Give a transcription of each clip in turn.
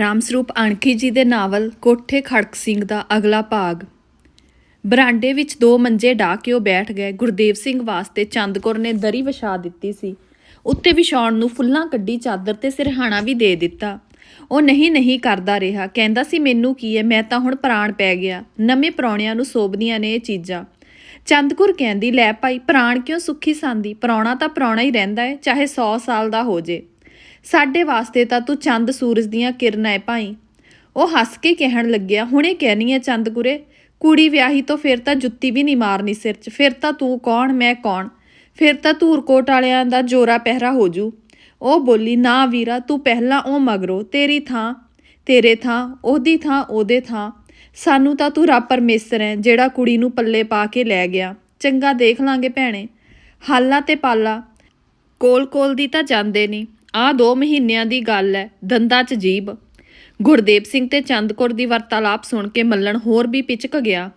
ਰਾਮ ਸਰੂਪ ਅਣਖੀ ਜੀ ਦੇ ਨਾਵਲ ਕੋਠੇ ਖੜਕ ਸਿੰਘ ਦਾ ਅਗਲਾ ਭਾਗ। ਬਰਾਂਡੇ ਵਿੱਚ ਦੋ ਮੰਜੇ ਢਾ ਕੇ ਉਹ ਬੈਠ ਗਏ। ਗੁਰਦੇਵ ਸਿੰਘ ਵਾਸਤੇ ਚੰਦਕੌਰ ਨੇ ਦਰੀ ਵਿਛਾ ਦਿੱਤੀ ਸੀ। ਉੱਤੇ ਵਿਛਾਉਣ ਨੂੰ ਫੁੱਲਾਂ ਕੱਢੀ ਚਾਦਰ ਤੇ ਸਿਰਹਾਣਾ ਵੀ ਦੇ ਦਿੱਤਾ। ਉਹ ਨਹੀਂ ਨਹੀਂ ਕਰਦਾ ਰਿਹਾ। ਕਹਿੰਦਾ ਸੀ, ਮੈਨੂੰ ਕੀ ਹੈ? ਮੈਂ ਤਾਂ ਹੁਣ ਪ੍ਰਾਣ ਪੈ ਗਿਆ। ਨਵੇਂ ਪ੍ਰਾਹੁਣਿਆਂ ਨੂੰ ਸੋਭਦੀਆਂ ਨੇ ਇਹ ਚੀਜ਼ਾਂ। ਚੰਦਕੁਰ ਕਹਿੰਦੀ, ਲੈ ਭਾਈ, ਪ੍ਰਾਣ ਕਿਉਂ ਸੁੱਖੀ ਸੰਦੀ? ਪ੍ਰਾਹੁਣਾ ਤਾਂ ਪ੍ਰਾਹੁਣਾ ਹੀ ਰਹਿੰਦਾ ਹੈ ਚਾਹੇ 100 ਸਾਲ ਦਾ ਹੋ ਜੇ। ਸਾਡੇ ਵਾਸਤੇ ਤਾਂ ਤੂੰ ਚੰਦ ਸੂਰਜ ਦੀਆਂ ਕਿਰਨਾਂ ਹੈ ਭਾਈ। ਉਹ ਹੱਸ ਕੇ ਕਹਿਣ ਲੱਗਿਆ, ਹੁਣੇ ਕਹਿਣੀ ਹੈ ਚੰਦਕੁਰੇ ਕੁੜੀ ਵਿਆਹੀ ਤੋਂ ਫਿਰ ਤਾਂ ਜੁੱਤੀ ਵੀ ਨਹੀਂ ਮਾਰਨੀ ਸਿਰ 'ਚ। ਫਿਰ ਤਾਂ ਤੂੰ ਕੌਣ, ਮੈਂ ਕੌਣ? ਫਿਰ ਤਾਂ ਧੂਰਕੋਟ ਵਾਲਿਆਂ ਦਾ ਜੋਰਾ ਪਹਿਰਾ ਹੋ ਜੂ। ਉਹ ਬੋਲੀ, ਨਾ ਵੀਰਾ, ਤੂੰ ਪਹਿਲਾਂ ਉਹ ਮਗਰੋ, ਤੇਰੀ ਥਾਂ, ਤੇਰੇ ਥਾਂ, ਉਹਦੀ ਥਾਂ, ਉਹਦੇ ਥਾਂ। ਸਾਨੂੰ ਤਾਂ ਤੂੰ ਰੱਬ ਪਰਮੇਸ਼ਰ ਹੈ ਜਿਹੜਾ ਕੁੜੀ ਨੂੰ ਪੱਲੇ ਪਾ ਕੇ ਲੈ ਗਿਆ। ਚੰਗਾ ਦੇਖ ਲਾਂਗੇ ਭੈਣੇ। ਹਾਲਾ ਤੇ ਪਾਲਾ ਕੋਲ ਕੋਲ ਦੀ ਤਾਂ ਜਾਂਦੇ ਨਹੀਂ ਆਹ 2 ਮਹੀਨਿਆਂ ਦੀ ਗੱਲ ਹੈ ਦੰਦਾਂ 'ਚ ਜੀਬ ਗੁਰਦੇਵ ਸਿੰਘ ਤੇ ਚੰਦਕੌਰ ਦੀ ਵਾਰਤਾਲਾਪ ਸੁਣ ਕੇ ਮੱਲਣ ਹੋਰ ਵੀ ਪਿਚਕ ਗਿਆ।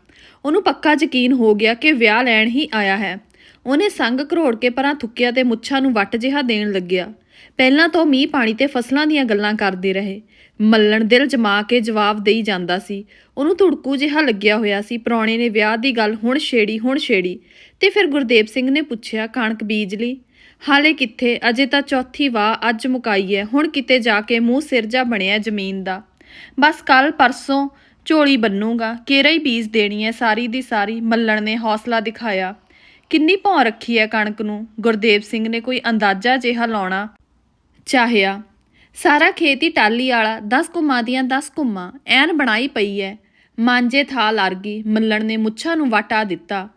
ਉਹਨੂੰ ਪੱਕਾ ਯਕੀਨ ਹੋ ਗਿਆ ਕਿ ਵਿਆਹ ਲੈਣ ਹੀ ਆਇਆ ਹੈ। ਉਹਨੇ ਸੰਗ ਘਰੋੜ ਕੇ ਪਰਾਂ ਥੁੱਕਿਆ ਤੇ ਮੁੱਛਾਂ ਨੂੰ ਵੱਟ ਜਿਹਾ ਦੇਣ ਲੱਗਿਆ। ਪਹਿਲਾਂ ਤਾਂ ਉਹ ਮੀਂਹ ਪਾਣੀ ਤੇ ਫਸਲਾਂ ਦੀਆਂ ਗੱਲਾਂ ਕਰਦੇ ਰਹੇ। ਮੱਲਣ ਦਿਲ ਜਮਾ ਕੇ ਜਵਾਬ ਦੇਈ ਜਾਂਦਾ ਸੀ। ਉਹਨੂੰ ਧੁੜਕੂ ਜਿਹਾ ਲੱਗਿਆ ਹੋਇਆ ਸੀ, ਪ੍ਰਾਹੁਣੇ ਨੇ ਵਿਆਹ ਦੀ ਗੱਲ ਹੁਣ ਛੇੜੀ ਹੁਣ ਛੇੜੀ। ਤੇ ਫਿਰ ਗੁਰਦੇਵ ਸਿੰਘ ਨੇ ਪੁੱਛਿਆ, ਕਣਕ ਬੀਜ ਲਈ? ਹਾਲੇ ਕਿੱਥੇ? ਅਜੇ ਤਾਂ ਚੌਥੀ ਵਾਹ ਅੱਜ ਮੁਕਾਈ ਹੈ ਹੁਣ ਕਿਤੇ ਜਾ ਕੇ ਮੂੰਹ ਸਿਰਜਾ ਬਣਿਆ ਜ਼ਮੀਨ ਦਾ। ਬਸ ਕੱਲ ਪਰਸੋਂ ਝੋਲੀ ਬੰਨੂਗਾ। ਕੇਰਾ ਹੀ ਬੀਜ ਦੇਣੀ ਹੈ ਸਾਰੀ ਦੀ ਸਾਰੀ, ਮੱਲਣ ਨੇ ਹੌਸਲਾ ਦਿਖਾਇਆ। ਕਿੰਨੀ ਭੌਂ ਰੱਖੀ ਹੈ ਕਣਕ ਨੂੰ? ਗੁਰਦੇਵ ਸਿੰਘ ਨੇ ਕੋਈ ਅੰਦਾਜ਼ਾ ਜਿਹਾ ਲਾਉਣਾ ਚਾਹਿਆ। ਸਾਰਾ ਖੇਤ ਹੀ ਟਾਲੀ ਵਾਲਾ 10 ਕੁੰਮਾਂ ਦੀਆਂ 10 ਕੁੰਮਾਂ ਐਨ ਬਣਾਈ ਪਈ ਐ। ਮਾਂਜੇ ਥਾ ਲਰ ਗਈ, ਮੱਲਣ ਨੇ ਮੁੱਛਾਂ ਨੂੰ ਵਾਟਾ ਦਿੱਤਾ।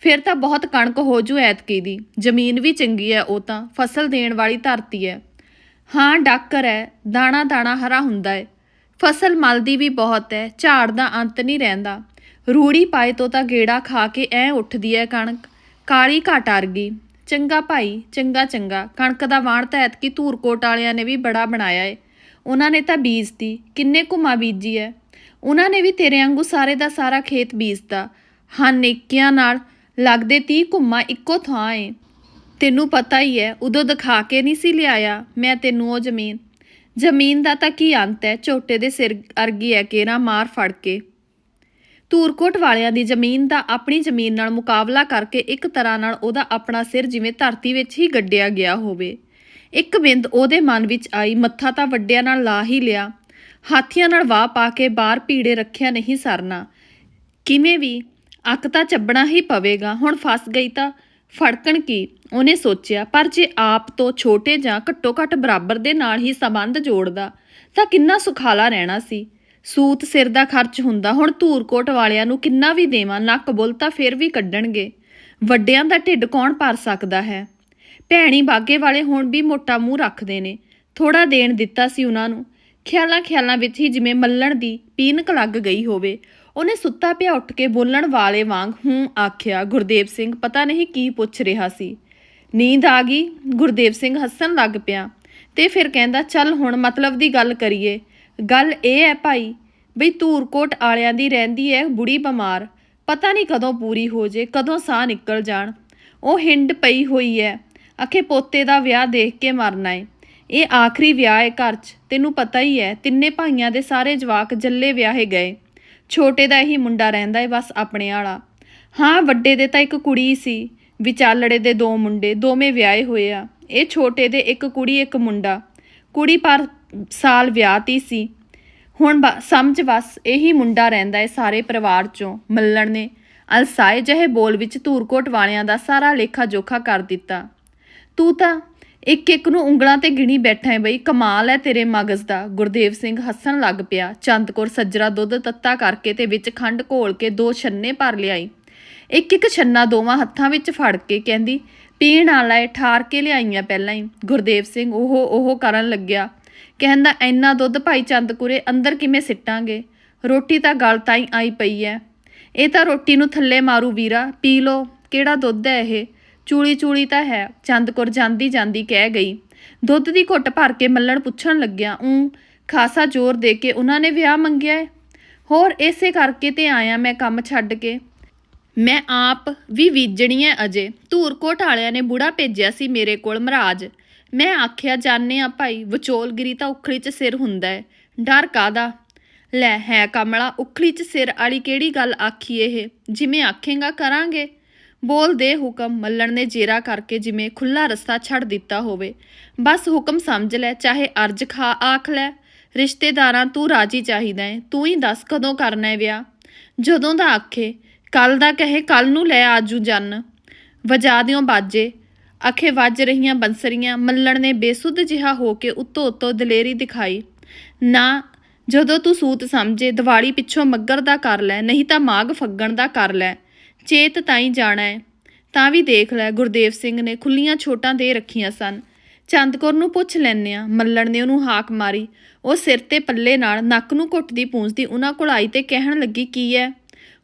ਫਿਰ ਤਾਂ ਬਹੁਤ ਕਣਕ ਹੋ ਜੂ ਐਤਕੀ ਦੀ। ਜ਼ਮੀਨ ਵੀ ਚੰਗੀ ਐ, ਉਹ ਤਾਂ। ਫਸਲ ਦੇਣ ਵਾਲੀ ਧਰਤੀ ਐ। ਹਾਂ, ਡਾਕਰ ਐ। ਦਾਣਾ ਦਾਣਾ ਹਰਾ ਹੁੰਦਾ ਐ। ਫਸਲ ਮਲਦੀ ਵੀ ਬਹੁਤ ਐ। ਝਾੜ ਦਾ ਅੰਤ ਨਹੀਂ ਰਹਿੰਦਾ। ਰੂੜੀ ਪਾਏ ਤੋਂ ਤਾਂ ਗੇੜਾ ਖਾ ਕੇ ਐ ਉੱਠਦੀ ਐ ਕਣਕ। ਕਾਲੀ ਘਾਟ ਅਰ ਗਈ। ਚੰਗਾ ਭਾਈ, ਚੰਗਾ ਚੰਗਾ। ਕਣਕ ਦਾ ਵਾਣ ਤਾਂ ਐਤਕੀ ਧੂਰਕੋਟ ਵਾਲਿਆਂ ਨੇ ਵੀ ਬੜਾ ਬਣਾਇਆ ਏ। ਉਹਨਾਂ ਨੇ ਤਾਂ ਬੀਜਤੀ। ਕਿੰਨੇ ਘੁਮਾ ਬੀਜੀ ਐ। ਉਹਨਾਂ ਨੇ ਵੀ ਤੇਰੇ ਵਾਂਗੂ ਸਾਰੇ ਦਾ ਸਾਰਾ ਖੇਤ ਬੀਜਤਾ। ਹਾਂ, ਨੇਕਿਆਂ ਨਾਲ ਲੱਗਦੇ 30 ਘੁੰਮਾ ਇੱਕੋ ਥਾਂ ਏ। ਤੈਨੂੰ ਪਤਾ ਹੀ ਐ ਉਦੋਂ ਦਿਖਾ ਕੇ ਨਹੀਂ ਸੀ ਲਿਆਇਆ ਮੈਂ ਤੈਨੂੰ ਉਹ ਜ਼ਮੀਨ। ਜ਼ਮੀਨ ਦਾ ਤਾਂ ਕੀ ਅੰਤ ਐ ਝੋਟੇ ਦੇ ਸਿਰ ਅਰਗੀ ਐ ਕੇਰਾ ਮਾਰ ਫੜ ਕੇ। ਧੂਰਕੋਟ ਵਾਲਿਆਂ ਦੀ ਜ਼ਮੀਨ ਦਾ ਆਪਣੀ ਜ਼ਮੀਨ ਨਾਲ ਮੁਕਾਬਲਾ ਕਰਕੇ ਇੱਕ ਤਰ੍ਹਾਂ ਨਾਲ ਉਹਦਾ ਆਪਣਾ ਸਿਰ ਜਿਵੇਂ ਧਰਤੀ ਵਿੱਚ ਹੀ ਗੱਡਿਆ ਗਿਆ ਹੋਵੇ। ਇੱਕ ਬਿੰਦ ਉਹਦੇ ਮਨ ਵਿੱਚ ਆਈ, ਮੱਥਾ ਤਾਂ ਵੱਡਿਆਂ ਨਾਲ ਲਾ ਹੀ ਲਿਆ। ਹਾਥੀਆਂ ਨਾਲ ਵਾਹ ਪਾ ਕੇ ਬਾਹਰ ਭੀੜੇ ਰੱਖਿਆ ਨਹੀਂ ਸਰਨਾ। ਕਿਵੇਂ ਵੀ ਅੱਕ ਤਾਂ ਚੱਬਣਾ ਹੀ ਪਵੇਗਾ। ਹੁਣ ਫਸ ਗਈ ਤਾਂ ਫੜਕਣ ਕੀ? ਉਹਨੇ ਸੋਚਿਆ, ਪਰ ਜੇ ਆਪ ਤੋਂ ਛੋਟੇ ਜਾਂ ਘੱਟੋ ਘੱਟ ਬਰਾਬਰ ਦੇ ਨਾਲ ਹੀ ਸੰਬੰਧ ਜੋੜਦਾ, ਤਾਂ ਕਿੰਨਾ ਸੁਖਾਲਾ ਰਹਿਣਾ ਸੀ। ਸੂਤ ਸਿਰ ਦਾ ਖਰਚ ਹੁੰਦਾ, ਹੁਣ ਧੂਰਕੋਟ ਵਾਲਿਆਂ ਨੂੰ ਕਿੰਨਾ ਵੀ ਦੇਵਾਂ, ਨੱਕ ਬੁੱਲ ਤਾਂ ਫਿਰ ਵੀ ਕੱਢਣਗੇ। ਵੱਡਿਆਂ ਦਾ ਢਿੱਡ ਕੌਣ ਭਰ ਸਕਦਾ ਹੈ? ਭੈਣੀ ਬਾਗੇ ਵਾਲੇ ਹੁਣ ਵੀ ਮੋਟਾ ਮੂੰਹ ਰੱਖਦੇ ਨੇ। ਥੋੜਾ ਦੇਣ ਦਿੱਤਾ ਸੀ ਉਹਨਾਂ ਨੂੰ। ਖਿਆਲਾਂ ਖਿਆਲਾਂ ਵਿੱਚ ਹੀ ਜਿਵੇਂ ਮੱਲਣ ਦੀ ਪੀਨਕ ਲੱਗ ਗਈ ਹੋਵੇ। ਉਹਨੇ ਸੁੱਤਾ ਪਿਆ ਉੱਠ ਕੇ ਬੋਲਣ ਵਾਲੇ ਵਾਂਗ ਹੂੰ ਆਖਿਆ, ਗੁਰਦੇਵ ਸਿੰਘ, ਪਤਾ ਨਹੀਂ ਕੀ ਪੁੱਛ ਰਿਹਾ ਸੀ। ਨੀਂਦ ਆ ਗਈ, ਗੁਰਦੇਵ ਸਿੰਘ ਹੱਸਣ ਲੱਗ ਪਿਆ ਤੇ ਫਿਰ ਕਹਿੰਦਾ, ਚੱਲ ਹੁਣ ਮਤਲਬ ਦੀ ਗੱਲ ਕਰੀਏ। ਗੱਲ ਇਹ ਹੈ ਭਾਈ ਬਈ ਧੂਰਕੋਟ ਆਲਿਆਂ ਦੀ ਰਹਿੰਦੀ ਹੈ ਬੁੜੀ ਬਿਮਾਰ। ਪਤਾ ਨਹੀਂ ਕਦੋਂ ਪੂਰੀ ਹੋ ਜੇ, ਕਦੋਂ ਸਾਹ ਨਿਕਲ ਜਾਣ। ਉਹ ਹਿੰਡ ਪਈ ਹੋਈ ਹੈ ਅਖੇ ਪੋਤੇ ਦਾ ਵਿਆਹ ਦੇਖ ਕੇ ਮਰਨਾ ਏ। ਇਹ ਆਖਰੀ ਵਿਆਹ ਹੈ ਘਰ 'ਚ। ਤੈਨੂੰ ਪਤਾ ਹੀ ਹੈ ਤਿੰਨੇ ਭਾਈਆਂ ਦੇ ਸਾਰੇ ਜਵਾਕ ਜੱਲੇ ਵਿਆਹੇ ਗਏ। ਛੋਟੇ ਦਾ ਇਹੀ ਮੁੰਡਾ ਰਹਿੰਦਾ ਏ, ਬਸ ਆਪਣੇ ਵਾਲਾ ਹਾਂ, ਵੱਡੇ ਦੇ ਤਾਂ ਇੱਕ ਕੁੜੀ ਸੀ, ਵਿਚਾਲੜੇ ਦੇ ਦੋ ਮੁੰਡੇ, ਦੋਵੇਂ ਵਿਆਹੇ ਹੋਏ ਆ। ਇਹ ਛੋਟੇ ਦੇ ਇੱਕ ਕੁੜੀ, ਇੱਕ ਮੁੰਡਾ। ਕੁੜੀ ਪਰ ਸਾਲ ਵਿਆਹਤੀ ਸੀ। ਹੁਣ ਬ- ਸਮਝ ਬਸ, ਇਹੀ ਮੁੰਡਾ ਰਹਿੰਦਾ ਏ ਸਾਰੇ ਪਰਿਵਾਰ ਚੋਂ, ਮੱਲਣ ਨੇ। ਅਲਸਾਏ ਜਿਹੇ ਬੋਲ ਵਿੱਚ ਧੂਰਕੋਟ ਵਾਲਿਆਂ ਦਾ ਸਾਰਾ ਲੇਖਾ ਜੋਖਾ ਕਰ ਦਿੱਤਾ। ਤੂੰ ਤਾਂ ਇੱਕ ਇੱਕ ਨੂੰ ਉਂਗਲਾਂ ਤੇ ਗਿਣੀ ਬੈਠਾ ਹੈ ਬਈ, ਕਮਾਲ ਹੈ ਤੇਰੇ ਮਗਜ਼ ਦਾ। ਗੁਰਦੇਵ ਸਿੰਘ ਹੱਸਣ ਲੱਗ ਪਿਆ। ਚੰਦਕੌਰ ਸੱਜਰਾ ਦੁੱਧ ਤੱਤਾ ਕਰਕੇ ਤੇ ਵਿੱਚ ਖੰਡ ਘੋਲ ਕੇ ਦੋ ਛੰਨੇ ਭਰ ਲਿਆਈ। ਇੱਕ ਇੱਕ ਛੰਨਾ ਦੋਵਾਂ ਹੱਥਾਂ ਵਿੱਚ ਫੜ ਕੇ ਕਹਿੰਦੀ, ਪੀਣ ਵਾਲਾ ਏ, ਠਾਰ ਕੇ ਲਿਆਈਆਂ ਪਹਿਲਾਂ ਹੀ ਗੁਰਦੇਵ ਸਿੰਘ ਉਹ ਉਹ ਕਰਨ ਲੱਗਿਆ। ਕਹਿੰਦਾ, ਇੰਨਾ ਦੁੱਧ ਭਾਈ ਚੰਦਕੁਰੇ ਅੰਦਰ ਕਿਵੇਂ ਸਿੱਟਾਂਗੇ? ਰੋਟੀ ਤਾਂ ਗਲ ਤਾਈ ਆਈ ਪਈ ਐ। ਇਹ ਤਾਂ ਰੋਟੀ ਨੂੰ ਥੱਲੇ ਮਾਰੂ ਵੀਰਾ। ਪੀ ਲੋ ਕਿਹੜਾ ਦੁੱਧ ਹੈ ਇਹ? ਚੂਲੀ ਚੂਲੀ ਤਾਂ ਹੈ, ਚੰਦਕੁਰ ਜਾਂਦੀ ਜਾਂਦੀ ਕਹਿ ਗਈ। ਦੁੱਧ ਦੀ ਘੁੱਟ ਭਰ ਕੇ ਮੱਲਣ ਪੁੱਛਣ ਲੱਗਿਆ, ਉਂ, ਖਾਸਾ ਜ਼ੋਰ ਦੇ ਕੇ ਉਹਨਾਂ ਨੇ ਵਿਆਹ ਮੰਗਿਆ ਹੈ ਹੋਰ ਇਸੇ ਕਰਕੇ ਤੇ ਆਇਆ ਮੈਂ ਕੰਮ ਛੱਡ ਕੇ। ਮੈਂ ਆਪ ਵੀ ਬੀਜਣੀ ਐ ਅਜੇ। ਧੂਰਕੋਟ ਵਾਲਿਆਂ ਨੇ ਬੁੜਾ ਭੇਜਿਆ ਸੀ ਮੇਰੇ ਕੋਲ ਮਹਾਰਾਜ ਮੈਂ ਆਖਿਆ, ਜਾਣੇ ਆ ਭਾਈ, ਵਿਚੋਲਗਿਰੀ ਤਾਂ ਉਖਲੀ 'ਚ ਸਿਰ ਹੁੰਦਾ ਹੈ ਡਰ ਕਾਦਾ ਲੈ, ਹੈ ਕਮਲਾ, ਉਖਲੀ ਚ ਸਿਰ ਵਾਲੀ ਕਿਹੜੀ ਗੱਲ ਆਖੀ ਇਹ? ਜਿਵੇਂ ਆਖੇਗਾ ਕਰਾਂਗੇ। ਬੋਲ ਦੇ ਹੁਕਮ ਮੱਲਣ ਨੇ ਜੇਰਾ ਕਰਕੇ ਜਿਵੇਂ ਖੁੱਲਾ ਰਸਤਾ ਛੱਡ ਦਿੱਤਾ ਹੋਵੇ। ਬਸ ਹੁਕਮ ਸਮਝ ਲੈ, ਚਾਹੇ ਅਰਜ ਖਾ ਆਖ ਲੈ। ਰਿਸ਼ਤੇਦਾਰਾਂ, ਤੂੰ ਰਾਜੀ ਚਾਹੀਦਾ ਹੈ ਤੂੰ ਹੀ ਦੱਸ ਕਦੋਂ ਕਰਨਾ ਹੈ ਵਿਆਹ। ਜਦੋਂ ਦਾ ਆਖੇ ਕੱਲ ਦਾ ਕਹੇ ਕੱਲ ਨੂੰ ਲੈ ਆਜੂ ਜੰਨ। ਵਜਾ ਦਿਓ ਬਾਜੇ। ਅਖੇ ਵੱਜ ਰਹੀਆਂ ਬੰਸਰੀਆਂ, ਮੱਲਣ ਨੇ ਬੇਸੁੱਧ ਜਿਹਾ ਹੋ ਕੇ ਉੱਤੋਂ ਉੱਤੋਂ ਦਲੇਰੀ ਦਿਖਾਈ। ਨਾ, ਜਦੋਂ ਤੂੰ ਸੂਤ ਸਮਝੇ, ਦੀਵਾਲੀ ਪਿੱਛੋਂ ਮੱਗਰ ਦਾ ਕਰ ਲੈ, ਨਹੀਂ ਤਾਂ ਮਾਗ ਫੱਗਣ ਦਾ ਕਰ ਲੈ। ਚੇਤ ਤਾਈ ਜਾਣਾ ਹੈ ਤਾਂ ਵੀ ਦੇਖ ਲੈ, ਗੁਰਦੇਵ ਸਿੰਘ ਨੇ ਖੁੱਲੀਆਂ ਛੋਟਾਂ ਦੇ ਰੱਖੀਆਂ ਸਨ। ਚੰਦਕੌਰ ਨੂੰ ਪੁੱਛ ਲੈਨੇ ਆ, ਮੱਲਣ ਨੇ ਉਹਨੂੰ ਹਾਕ ਮਾਰੀ। ਉਹ ਸਿਰ ਤੇ ਪੱਲੇ ਨਾਲ ਨੱਕ ਨੂੰ ਘੁੱਟਦੀ ਪੂੰਝਦੀ ਉਹਨਾਂ ਕੋਲ ਆਈ ਤੇ ਕਹਿਣ ਲੱਗੀ, ਕੀ ਹੈ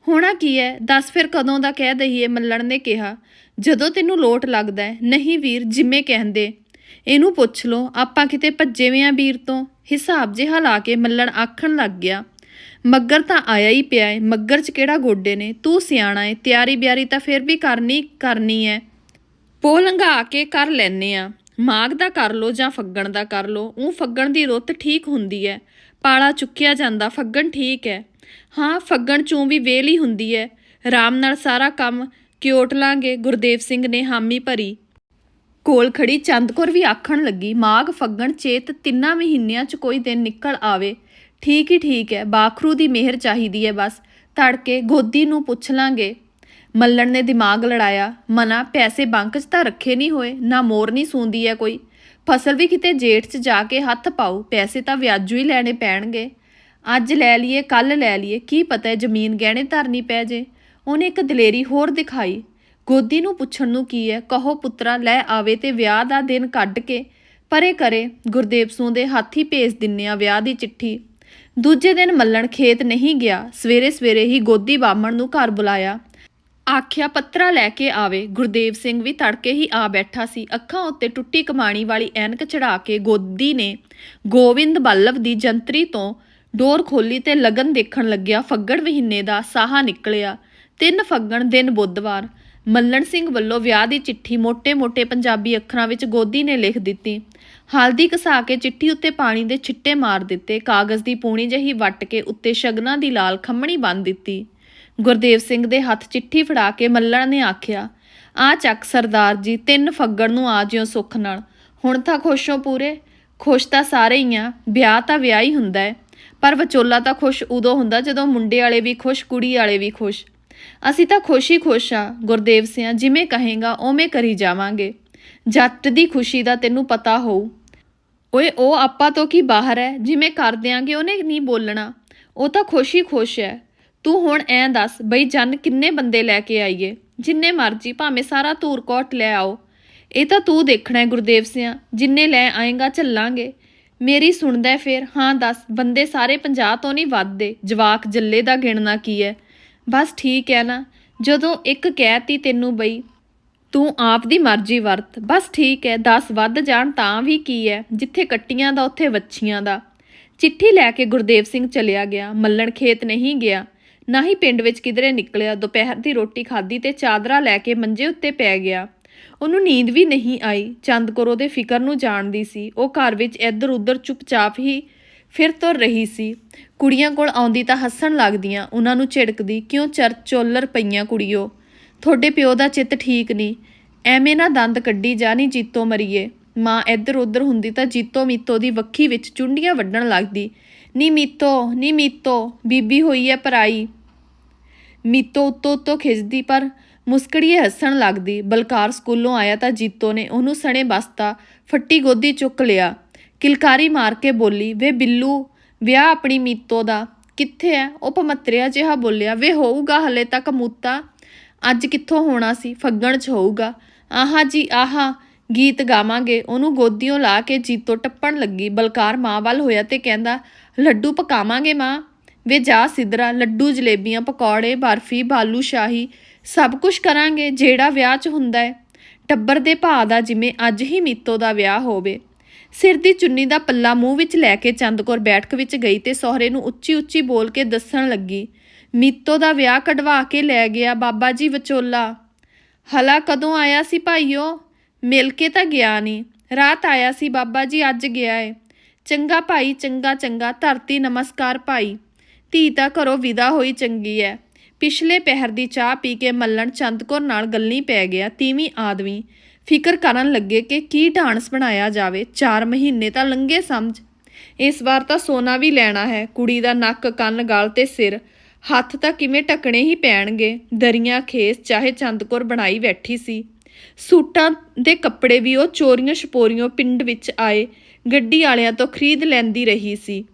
ਹੋਣਾ ਕੀ ਹੈ ਦੱਸ ਫਿਰ ਕਦੋਂ ਦਾ ਕਹਿ ਦਈਏ? ਮੱਲਣ ਨੇ ਕਿਹਾ। ਜਦੋਂ ਤੈਨੂੰ ਲੋਟ ਲੱਗਦਾ ਹੈ ਨਹੀਂ ਵੀਰ, ਜਿਵੇਂ ਕਹਿੰਦੇ। ਇਹਨੂੰ ਪੁੱਛ ਲੋ ਆਪਾਂ ਕਿਤੇ ਭੱਜੇਵੇਂ ਆ ਵੀਰ ਤੋਂ? ਹਿਸਾਬ ਜਿਹਾ ਲਾ ਕੇ ਮੱਲਣ ਆਖਣ ਲੱਗ ਗਿਆ। ਮੱਗਰ ਤਾਂ ਆਇਆ ਹੀ ਪਿਆ ਏ, ਮੱਗਰ 'ਚ ਕਿਹੜਾ ਗੋਡੇ ਨੇ? ਤੂੰ ਸਿਆਣਾ ਏ, ਤਿਆਰੀ ਬਿਆਰੀ ਤਾਂ ਫਿਰ ਵੀ ਕਰਨੀ ਕਰਨੀ ਐ। ਪੋ ਲੰਘਾ ਕੇ ਕਰ ਲੈਨੇ ਆ। ਮਾਗ ਦਾ ਕਰ ਲੋ ਜਾਂ ਫੱਗਣ ਦਾ ਕਰ ਲੋ ਉਹ ਫੱਗਣ ਦੀ ਰੁੱਤ ਠੀਕ ਹੁੰਦੀ ਐ। ਪਾਲਾ ਚੁੱਕਿਆ ਜਾਂਦਾ, ਫੱਗਣ ਠੀਕ ਐ। ਹਾਂ, ਫੱਗਣ ਚੋਂ ਵੀ ਵੇਲ ਹੀ ਹੁੰਦੀ ਐ। ਰਾਮ ਨਾਲ ਸਾਰਾ ਕੰਮ ਕਿਉਟ ਲਾਂਗੇ, ਗੁਰਦੇਵ ਸਿੰਘ ਨੇ ਹਾਮੀ ਭਰੀ। ਕੋਲ ਖੜੀ ਚੰਦਕੌਰ ਵੀ ਆਖਣ ਲੱਗੀ ਮਾਘ ਫੱਗਣ, ਚੇਤ ਤਿੰਨਾਂ ਮਹੀਨਿਆਂ 'ਚ ਕੋਈ ਦਿਨ ਨਿਕਲ ਆਵੇ। ਠੀਕ ਹੀ ਠੀਕ ਹੈ, ਬਾਖਰੂ ਦੀ ਮਿਹਰ ਚਾਹੀਦੀ ਹੈ ਬਸ। ਤੜਕੇ ਗੋਦੀ ਨੂੰ ਪੁੱਛ ਲਾਂਗੇ। ਮੱਲਣ ਨੇ ਦਿਮਾਗ ਲੜਾਇਆ। ਮਨਾ, ਪੈਸੇ ਬੈਂਕ 'ਚ ਤਾਂ ਰੱਖੇ ਨਹੀਂ ਹੋਏ, ਨਾ ਮੋਰ ਨਹੀਂ ਸੂੰਦੀ ਹੈ ਕੋਈ। ਫਸਲ ਵੀ ਕਿਤੇ ਜੇਠ 'ਚ ਜਾ ਕੇ ਹੱਥ ਪਾਉ ਪੈਸੇ ਤਾਂ ਵਿਆਜੂ ਹੀ ਲੈਣੇ ਪੈਣਗੇ। ਅੱਜ ਲੈ ਲਈਏ ਕੱਲ ਲੈ ਲਈਏ, ਕੀ ਪਤਾ ਹੈ ਜ਼ਮੀਨ ਗਹਿਣੇ ਧਰਨੀ ਪੈ ਜੇ। ਉਹਨੇ ਇੱਕ ਦਲੇਰੀ ਹੋਰ ਦਿਖਾਈ। ਗੋਦੀ ਨੂੰ ਪੁੱਛਣ ਨੂੰ ਕੀ ਹੈ? ਕਹੋ ਪੁੱਤਰਾ, ਲੈ ਆਵੇ ਤੇ ਵਿਆਹ ਦਾ ਦਿਨ ਕੱਢ ਕੇ। ਪਰੇ ਕਰੇ, ਗੁਰਦੇਵ ਸੂ ਦੇ ਹਾਥੀ ਭੇਜ ਦਿੰਨੇ ਆ ਵਿਆਹ ਦੀ ਚਿੱਠੀ। ਦੂਜੇ ਦਿਨ ਮੱਲਣ ਖੇਤ ਨਹੀਂ ਗਿਆ ਸਵੇਰੇ-ਸਵੇਰੇ ਹੀ ਗੋਦੀ ਬਾਮਣ ਨੂੰ ਘਰ ਬੁਲਾਇਆ। ਆਖਿਆ, ਪੱਤਰਾ ਲੈ ਕੇ ਆਵੇ। ਗੁਰਦੇਵ ਸਿੰਘ ਵੀ ਤੜਕੇ ਹੀ ਆ ਬੈਠਾ ਸੀ। ਅੱਖਾਂ ਉੱਤੇ ਟੁੱਟੀ ਕਮਾਣੀ ਵਾਲੀ ਐਨਕ ਚੜਾ ਕੇ ਗੋਦੀ ਨੇ ਗੋਵਿੰਦ ਬੱਲਵ ਦੀ ਜੰਤਰੀ ਤੋਂ ਡੋਰ ਖੋਲੀ ਤੇ ਲਗਨ ਦੇਖਣ ਲੱਗਿਆ। ਫੱਗੜ ਮਹੀਨੇ ਦਾ ਸਾਹਾ ਨਿਕਲਿਆ। ਤਿੰਨ ਫੱਗਣ ਦਿਨ ਬੁੱਧਵਾਰ। ਮੱਲਣ ਸਿੰਘ ਵੱਲੋਂ ਵਿਆਹ ਦੀ ਚਿੱਠੀ ਮੋٹے-ਮੋٹے ਪੰਜਾਬੀ ਅੱਖਰਾਂ ਵਿੱਚ ਗੋਦੀ ਨੇ ਲਿਖ ਦਿੱਤੀ। ਹਲਦੀ ਘਸਾ ਕੇ ਚਿੱਠੀ ਉੱਤੇ ਪਾਣੀ ਦੇ ਛਿੱਟੇ ਮਾਰ ਦਿੱਤੇ। ਕਾਗਜ਼ ਦੀ ਪੂਣੀ ਜਿਹੀ ਵੱਟ ਕੇ ਉੱਤੇ ਸ਼ਗਨਾਂ ਦੀ ਲਾਲ ਖੰਮਣੀ ਬੰਨ ਦਿੱਤੀ। ਗੁਰਦੇਵ ਸਿੰਘ ਦੇ ਹੱਥ ਚਿੱਠੀ ਫੜਾ ਕੇ ਮੱਲਣ ਨੇ ਆਖਿਆ, ਆ ਚੱਕ ਸਰਦਾਰ ਜੀ, ਤਿੰਨ ਫੱਗਣ ਨੂੰ ਆ ਜਿਓ ਸੁੱਖ ਨਾਲ। ਹੁਣ ਤਾਂ ਖੁਸ਼ੋਂ ਪੂਰੇ। ਖੁਸ਼ ਤਾਂ ਸਾਰੇ ਹੀ ਆ, ਵਿਆਹ ਤਾਂ ਵਿਆਹ ਹੀ ਹੁੰਦਾ ਹੈ। ਪਰ ਵਿਚੋਲਾ ਤਾਂ ਖੁਸ਼ ਉਦੋਂ ਹੁੰਦਾ ਜਦੋਂ ਮੁੰਡੇ ਵਾਲੇ ਵੀ ਖੁਸ਼, ਕੁੜੀ ਵਾਲੇ ਵੀ ਖੁਸ਼। ਅਸੀਂ ਤਾਂ ਖੁਸ਼ ਹੀ ਖੁਸ਼ ਆ, ਗੁਰਦੇਵ ਸਿਆਂ, ਜਿਵੇਂ ਕਹੇਗਾ ਉਵੇਂ ਕਰੀ ਜਾਵਾਂਗੇ। ਜੱਟ ਦੀ ਖੁਸ਼ੀ ਦਾ ਤੈਨੂੰ ਪਤਾ ਹੋਊ। ਓਏ, ਉਹ ਆਪਾਂ ਤੋਂ ਕੀ ਬਾਹਰ ਹੈ ਜਿਵੇਂ ਕਰ ਦਿਆਂਗੇ, ਉਹਨੇ ਨਹੀਂ ਬੋਲਣਾ। ਉਹ ਤਾਂ ਖੁਸ਼ ਹੀ ਖੁਸ਼ ਹੈ ਤੂੰ ਹੁਣ ਐਂ ਦੱਸ ਬਈ, ਜਨ ਕਿੰਨੇ ਬੰਦੇ ਲੈ ਕੇ ਆਈਏ? ਜਿੰਨੇ ਮਰਜ਼ੀ, ਭਾਵੇਂ ਸਾਰਾ ਧੂਰਕੋਟ ਲੈ ਆਓ। ਇਹ ਤਾਂ ਤੂੰ ਦੇਖਣਾ ਹੈ ਗੁਰਦੇਵ ਸਿਆ। ਜਿੰਨੇ ਲੈ ਆਏਗਾ ਚੱਲਾਂਗੇ ਮੇਰੀ ਸੁਣਦਾ ਹੈ ਫੇਰ, ਹਾਂ ਦੱਸ, ਬੰਦੇ ਸਾਰੇ 50 ਤੋਂ ਨਹੀਂ ਵੱਧਦੇ। ਜਵਾਕ ਜੱਲੇ ਦਾ ਗਿਣਨਾ ਕੀ ਹੈ ਬਸ ਠੀਕ ਹੈ ਨਾ। ਜਦੋਂ ਇੱਕ ਕਹਿਤੀ ਤੈਨੂੰ ਬਈ ਤੂੰ ਆਪ ਦੀ ਮਰਜ਼ੀ ਵਰਤ। ਬਸ ਠੀਕ ਹੈ 10 ਵੱਧ ਜਾਣ ਤਾਂ ਵੀ ਕੀ ਹੈ ਜਿੱਥੇ ਕੱਟੀਆਂ ਦਾ, ਉੱਥੇ ਵੱਛੀਆਂ ਦਾ। ਚਿੱਠੀ ਲੈ ਕੇ ਗੁਰਦੇਵ ਸਿੰਘ ਚਲਿਆ ਗਿਆ, ਮੱਲਣ ਖੇਤ ਨਹੀਂ ਗਿਆ। ਨਾ ਹੀ ਪਿੰਡ ਵਿੱਚ ਕਿਧਰੇ ਨਿਕਲਿਆ, ਦੁਪਹਿਰ ਦੀ ਰੋਟੀ ਖਾਧੀ ਤੇ ਚਾਦਰਾ ਲੈ ਕੇ ਮੰਜੇ ਉੱਤੇ ਪੈ ਗਿਆ। ਉਹਨੂੰ ਨੀਂਦ ਵੀ ਨਹੀਂ ਆਈ ਚੰਦ ਚੰਦਕੌਰ ਉਹਦੇ ਫਿਕਰ ਨੂੰ ਜਾਣਦੀ ਸੀ। ਉਹ ਘਰ ਵਿੱਚ ਇੱਧਰ ਉੱਧਰ ਚੁੱਪਚਾਪ ਹੀ ਫਿਰ ਤੁਰ ਰਹੀ ਸੀ। ਕੁੜੀਆਂ ਕੋਲ ਆਉਂਦੀ ਤਾਂ ਹੱਸਣ ਲੱਗਦੀਆਂ, ਉਹਨਾਂ ਨੂੰ ਝਿੜਕਦੀ, ਕਿਉਂ ਚਰਚੋਲਰ ਪਈਆਂ ਕੁੜੀਓ? ਤੁਹਾਡੇ ਪਿਓ ਦਾ ਚਿੱਤ ਠੀਕ ਨਹੀਂ ਐਵੇਂ ਨਾ ਦੰਦ ਕੱਢੀ ਜਾ ਨਹੀਂ ਜੀਤੋ ਮਰੀਏ। ਮਾਂ ਇੱਧਰ ਉੱਧਰ ਹੁੰਦੀ ਤਾਂ ਜੀਤੋ ਮੀਤੋ ਦੀ ਵੱਖੀ ਵਿੱਚ ਚੁੰਡੀਆਂ ਵੱਢਣ ਲੱਗਦੀ। ਨੀ ਮੀਤੋ ਨੀ ਮੀਤੋ, ਬੀਬੀ ਹੋਈ ਐ ਪਰਾਈ। ਮੀਤੋ ਉੱਤੋਂ ਉੱਤੋਂ ਖਿੱਚਦੀ ਪਰ ਮੁਸਕੜੀਏ ਹੱਸਣ ਲੱਗਦੀ। ਬਲਕਾਰ ਸਕੂਲੋਂ ਆਇਆ ਤਾਂ ਜੀਤੋ ਨੇ ਉਹਨੂੰ ਸਣੇ ਬਸਤਾ, ਫੱਟੀ ਗੋਦੀ ਚੁੱਕ ਲਿਆ। ਕਿਲਕਾਰੀ ਮਾਰ ਕੇ ਬੋਲੀ, ਵੇ ਬਿੱਲੂ, ਵਿਆਹ ਆਪਣੀ ਮੀਤੋ ਦਾ। ਕਿੱਥੇ ਐ? ਉਹ ਪਮਤਰਿਆ ਜਿਹਾ ਬੋਲਿਆ, ਵੇ ਹੋਊਗਾ ਹਲੇ ਤੱਕ ਮੂਤਾ। ਅੱਜ ਕਿੱਥੋਂ ਹੋਣਾ ਸੀ? ਫੱਗਣ 'ਚ ਹੋਊਗਾ। ਆਹਾ ਜੀ, ਆਹਾ, ਗੀਤ ਗਾਵਾਂਗੇ। ਉਹਨੂੰ ਗੋਦੀਓਂ ਲਾ ਕੇ ਜੀਤੋ ਟੱਪਣ ਲੱਗੀ। ਬਲਕਾਰ ਮਾਂ ਵੱਲ ਹੋਇਆ ਤੇ ਕਹਿੰਦਾ, ਲੱਡੂ ਪਕਾਵਾਂਗੇ ਮਾਂ? ਵੇ ਜਾ ਸਿਦਰਾ ਲੱਡੂ, ਜਲੇਬੀਆਂ, ਪਕੌੜੇ, ਬਰਫੀ, ਬਾਲੂ ਸ਼ਾਹੀ, ਸਭ ਕੁਝ ਕਰਾਂਗੇ। ਜਿਹੜਾ ਵਿਆਹ 'ਚ ਹੁੰਦਾ ਹੈ ਟੱਬਰ ਦੇ ਭਾ ਦਾ ਜਿਵੇਂ ਅੱਜ ਹੀ ਮੀਤੋ ਦਾ ਵਿਆਹ ਹੋਵੇ। ਸਿਰ ਦੀ ਚੁੰਨੀ ਦਾ ਪੱਲਾ ਮੂੰਹ ਵਿੱਚ ਲੈ ਕੇ ਚੰਦਕੌਰ ਬੈਠਕ ਵਿੱਚ ਗਈ ਤੇ ਸਹੁਰੇ ਨੂੰ ਉੱਚੀ ਉੱਚੀ ਬੋਲ ਕੇ ਦੱਸਣ ਲੱਗੀ ਮੀਤੋ ਦਾ ਵਿਆਹ ਕਢਵਾ ਕੇ ਲੈ ਗਿਆ ਬਾਬਾ ਜੀ ਵਿਚੋਲਾ। ਹਲਾ ਕਦੋਂ ਆਇਆ ਸੀ ਭਾਈਓ? ਮਿਲ ਕੇ ਤਾਂ ਗਿਆ ਨਹੀਂ। ਰਾਤ ਆਇਆ ਸੀ ਬਾਬਾ ਜੀ, ਅੱਜ ਗਿਆ ਏ। ਚੰਗਾ ਭਾਈ, ਚੰਗਾ ਚੰਗਾ, ਧਰਤੀ ਨਮਸਕਾਰ ਭਾਈ। ਧੀ ਤਾਂ ਘਰੋਂ ਵਿਦਾ ਹੋਈ ਚੰਗੀ ਐ। ਪਿਛਲੇ ਪਹਿਰ ਦੀ ਚਾਹ ਪੀ ਕੇ ਮੱਲਣ ਚੰਦਕੌਰ ਨਾਲ ਗੱਲੀ ਪੈ ਗਿਆ ਤੀਵੀਂ ਆਦਮੀ। ਫਿਕਰ ਕਰਨ ਲੱਗੇ ਕਿ ਕੀ ਢਾਂਸ ਬਣਾਇਆ ਜਾਵੇ 4 ਮਹੀਨੇ ਤਾਂ ਲੰਘੇ ਸਮਝ। ਇਸ ਵਾਰ ਤਾਂ ਸੋਨਾ ਵੀ ਲੈਣਾ ਹੈ, ਕੁੜੀ ਦਾ ਨੱਕ ਕੰਨ ਗਲ ਤੇ ਸਿਰ। ਹੱਥ ਤਾਂ ਕਿਵੇਂ ਟਕਣੇ ਹੀ ਪੈਣਗੇ? ਦਰੀਆਂ, ਖੇਸ, ਚਾਹੇ ਚੰਦਕੌਰ ਬਣਾਈ ਬੈਠੀ ਸੀ। ਸੂਟਾਂ ਦੇ ਕੱਪੜੇ ਵੀ ਉਹ ਚੋਰੀਆਂ ਛਪੋਰੀਆਂ ਪਿੰਡ ਵਿੱਚ ਆਏ, ਗੱਡੀ ਵਾਲਿਆਂ ਤੋਂ ਖਰੀਦ ਲੈਂਦੀ ਰਹੀ ਸੀ।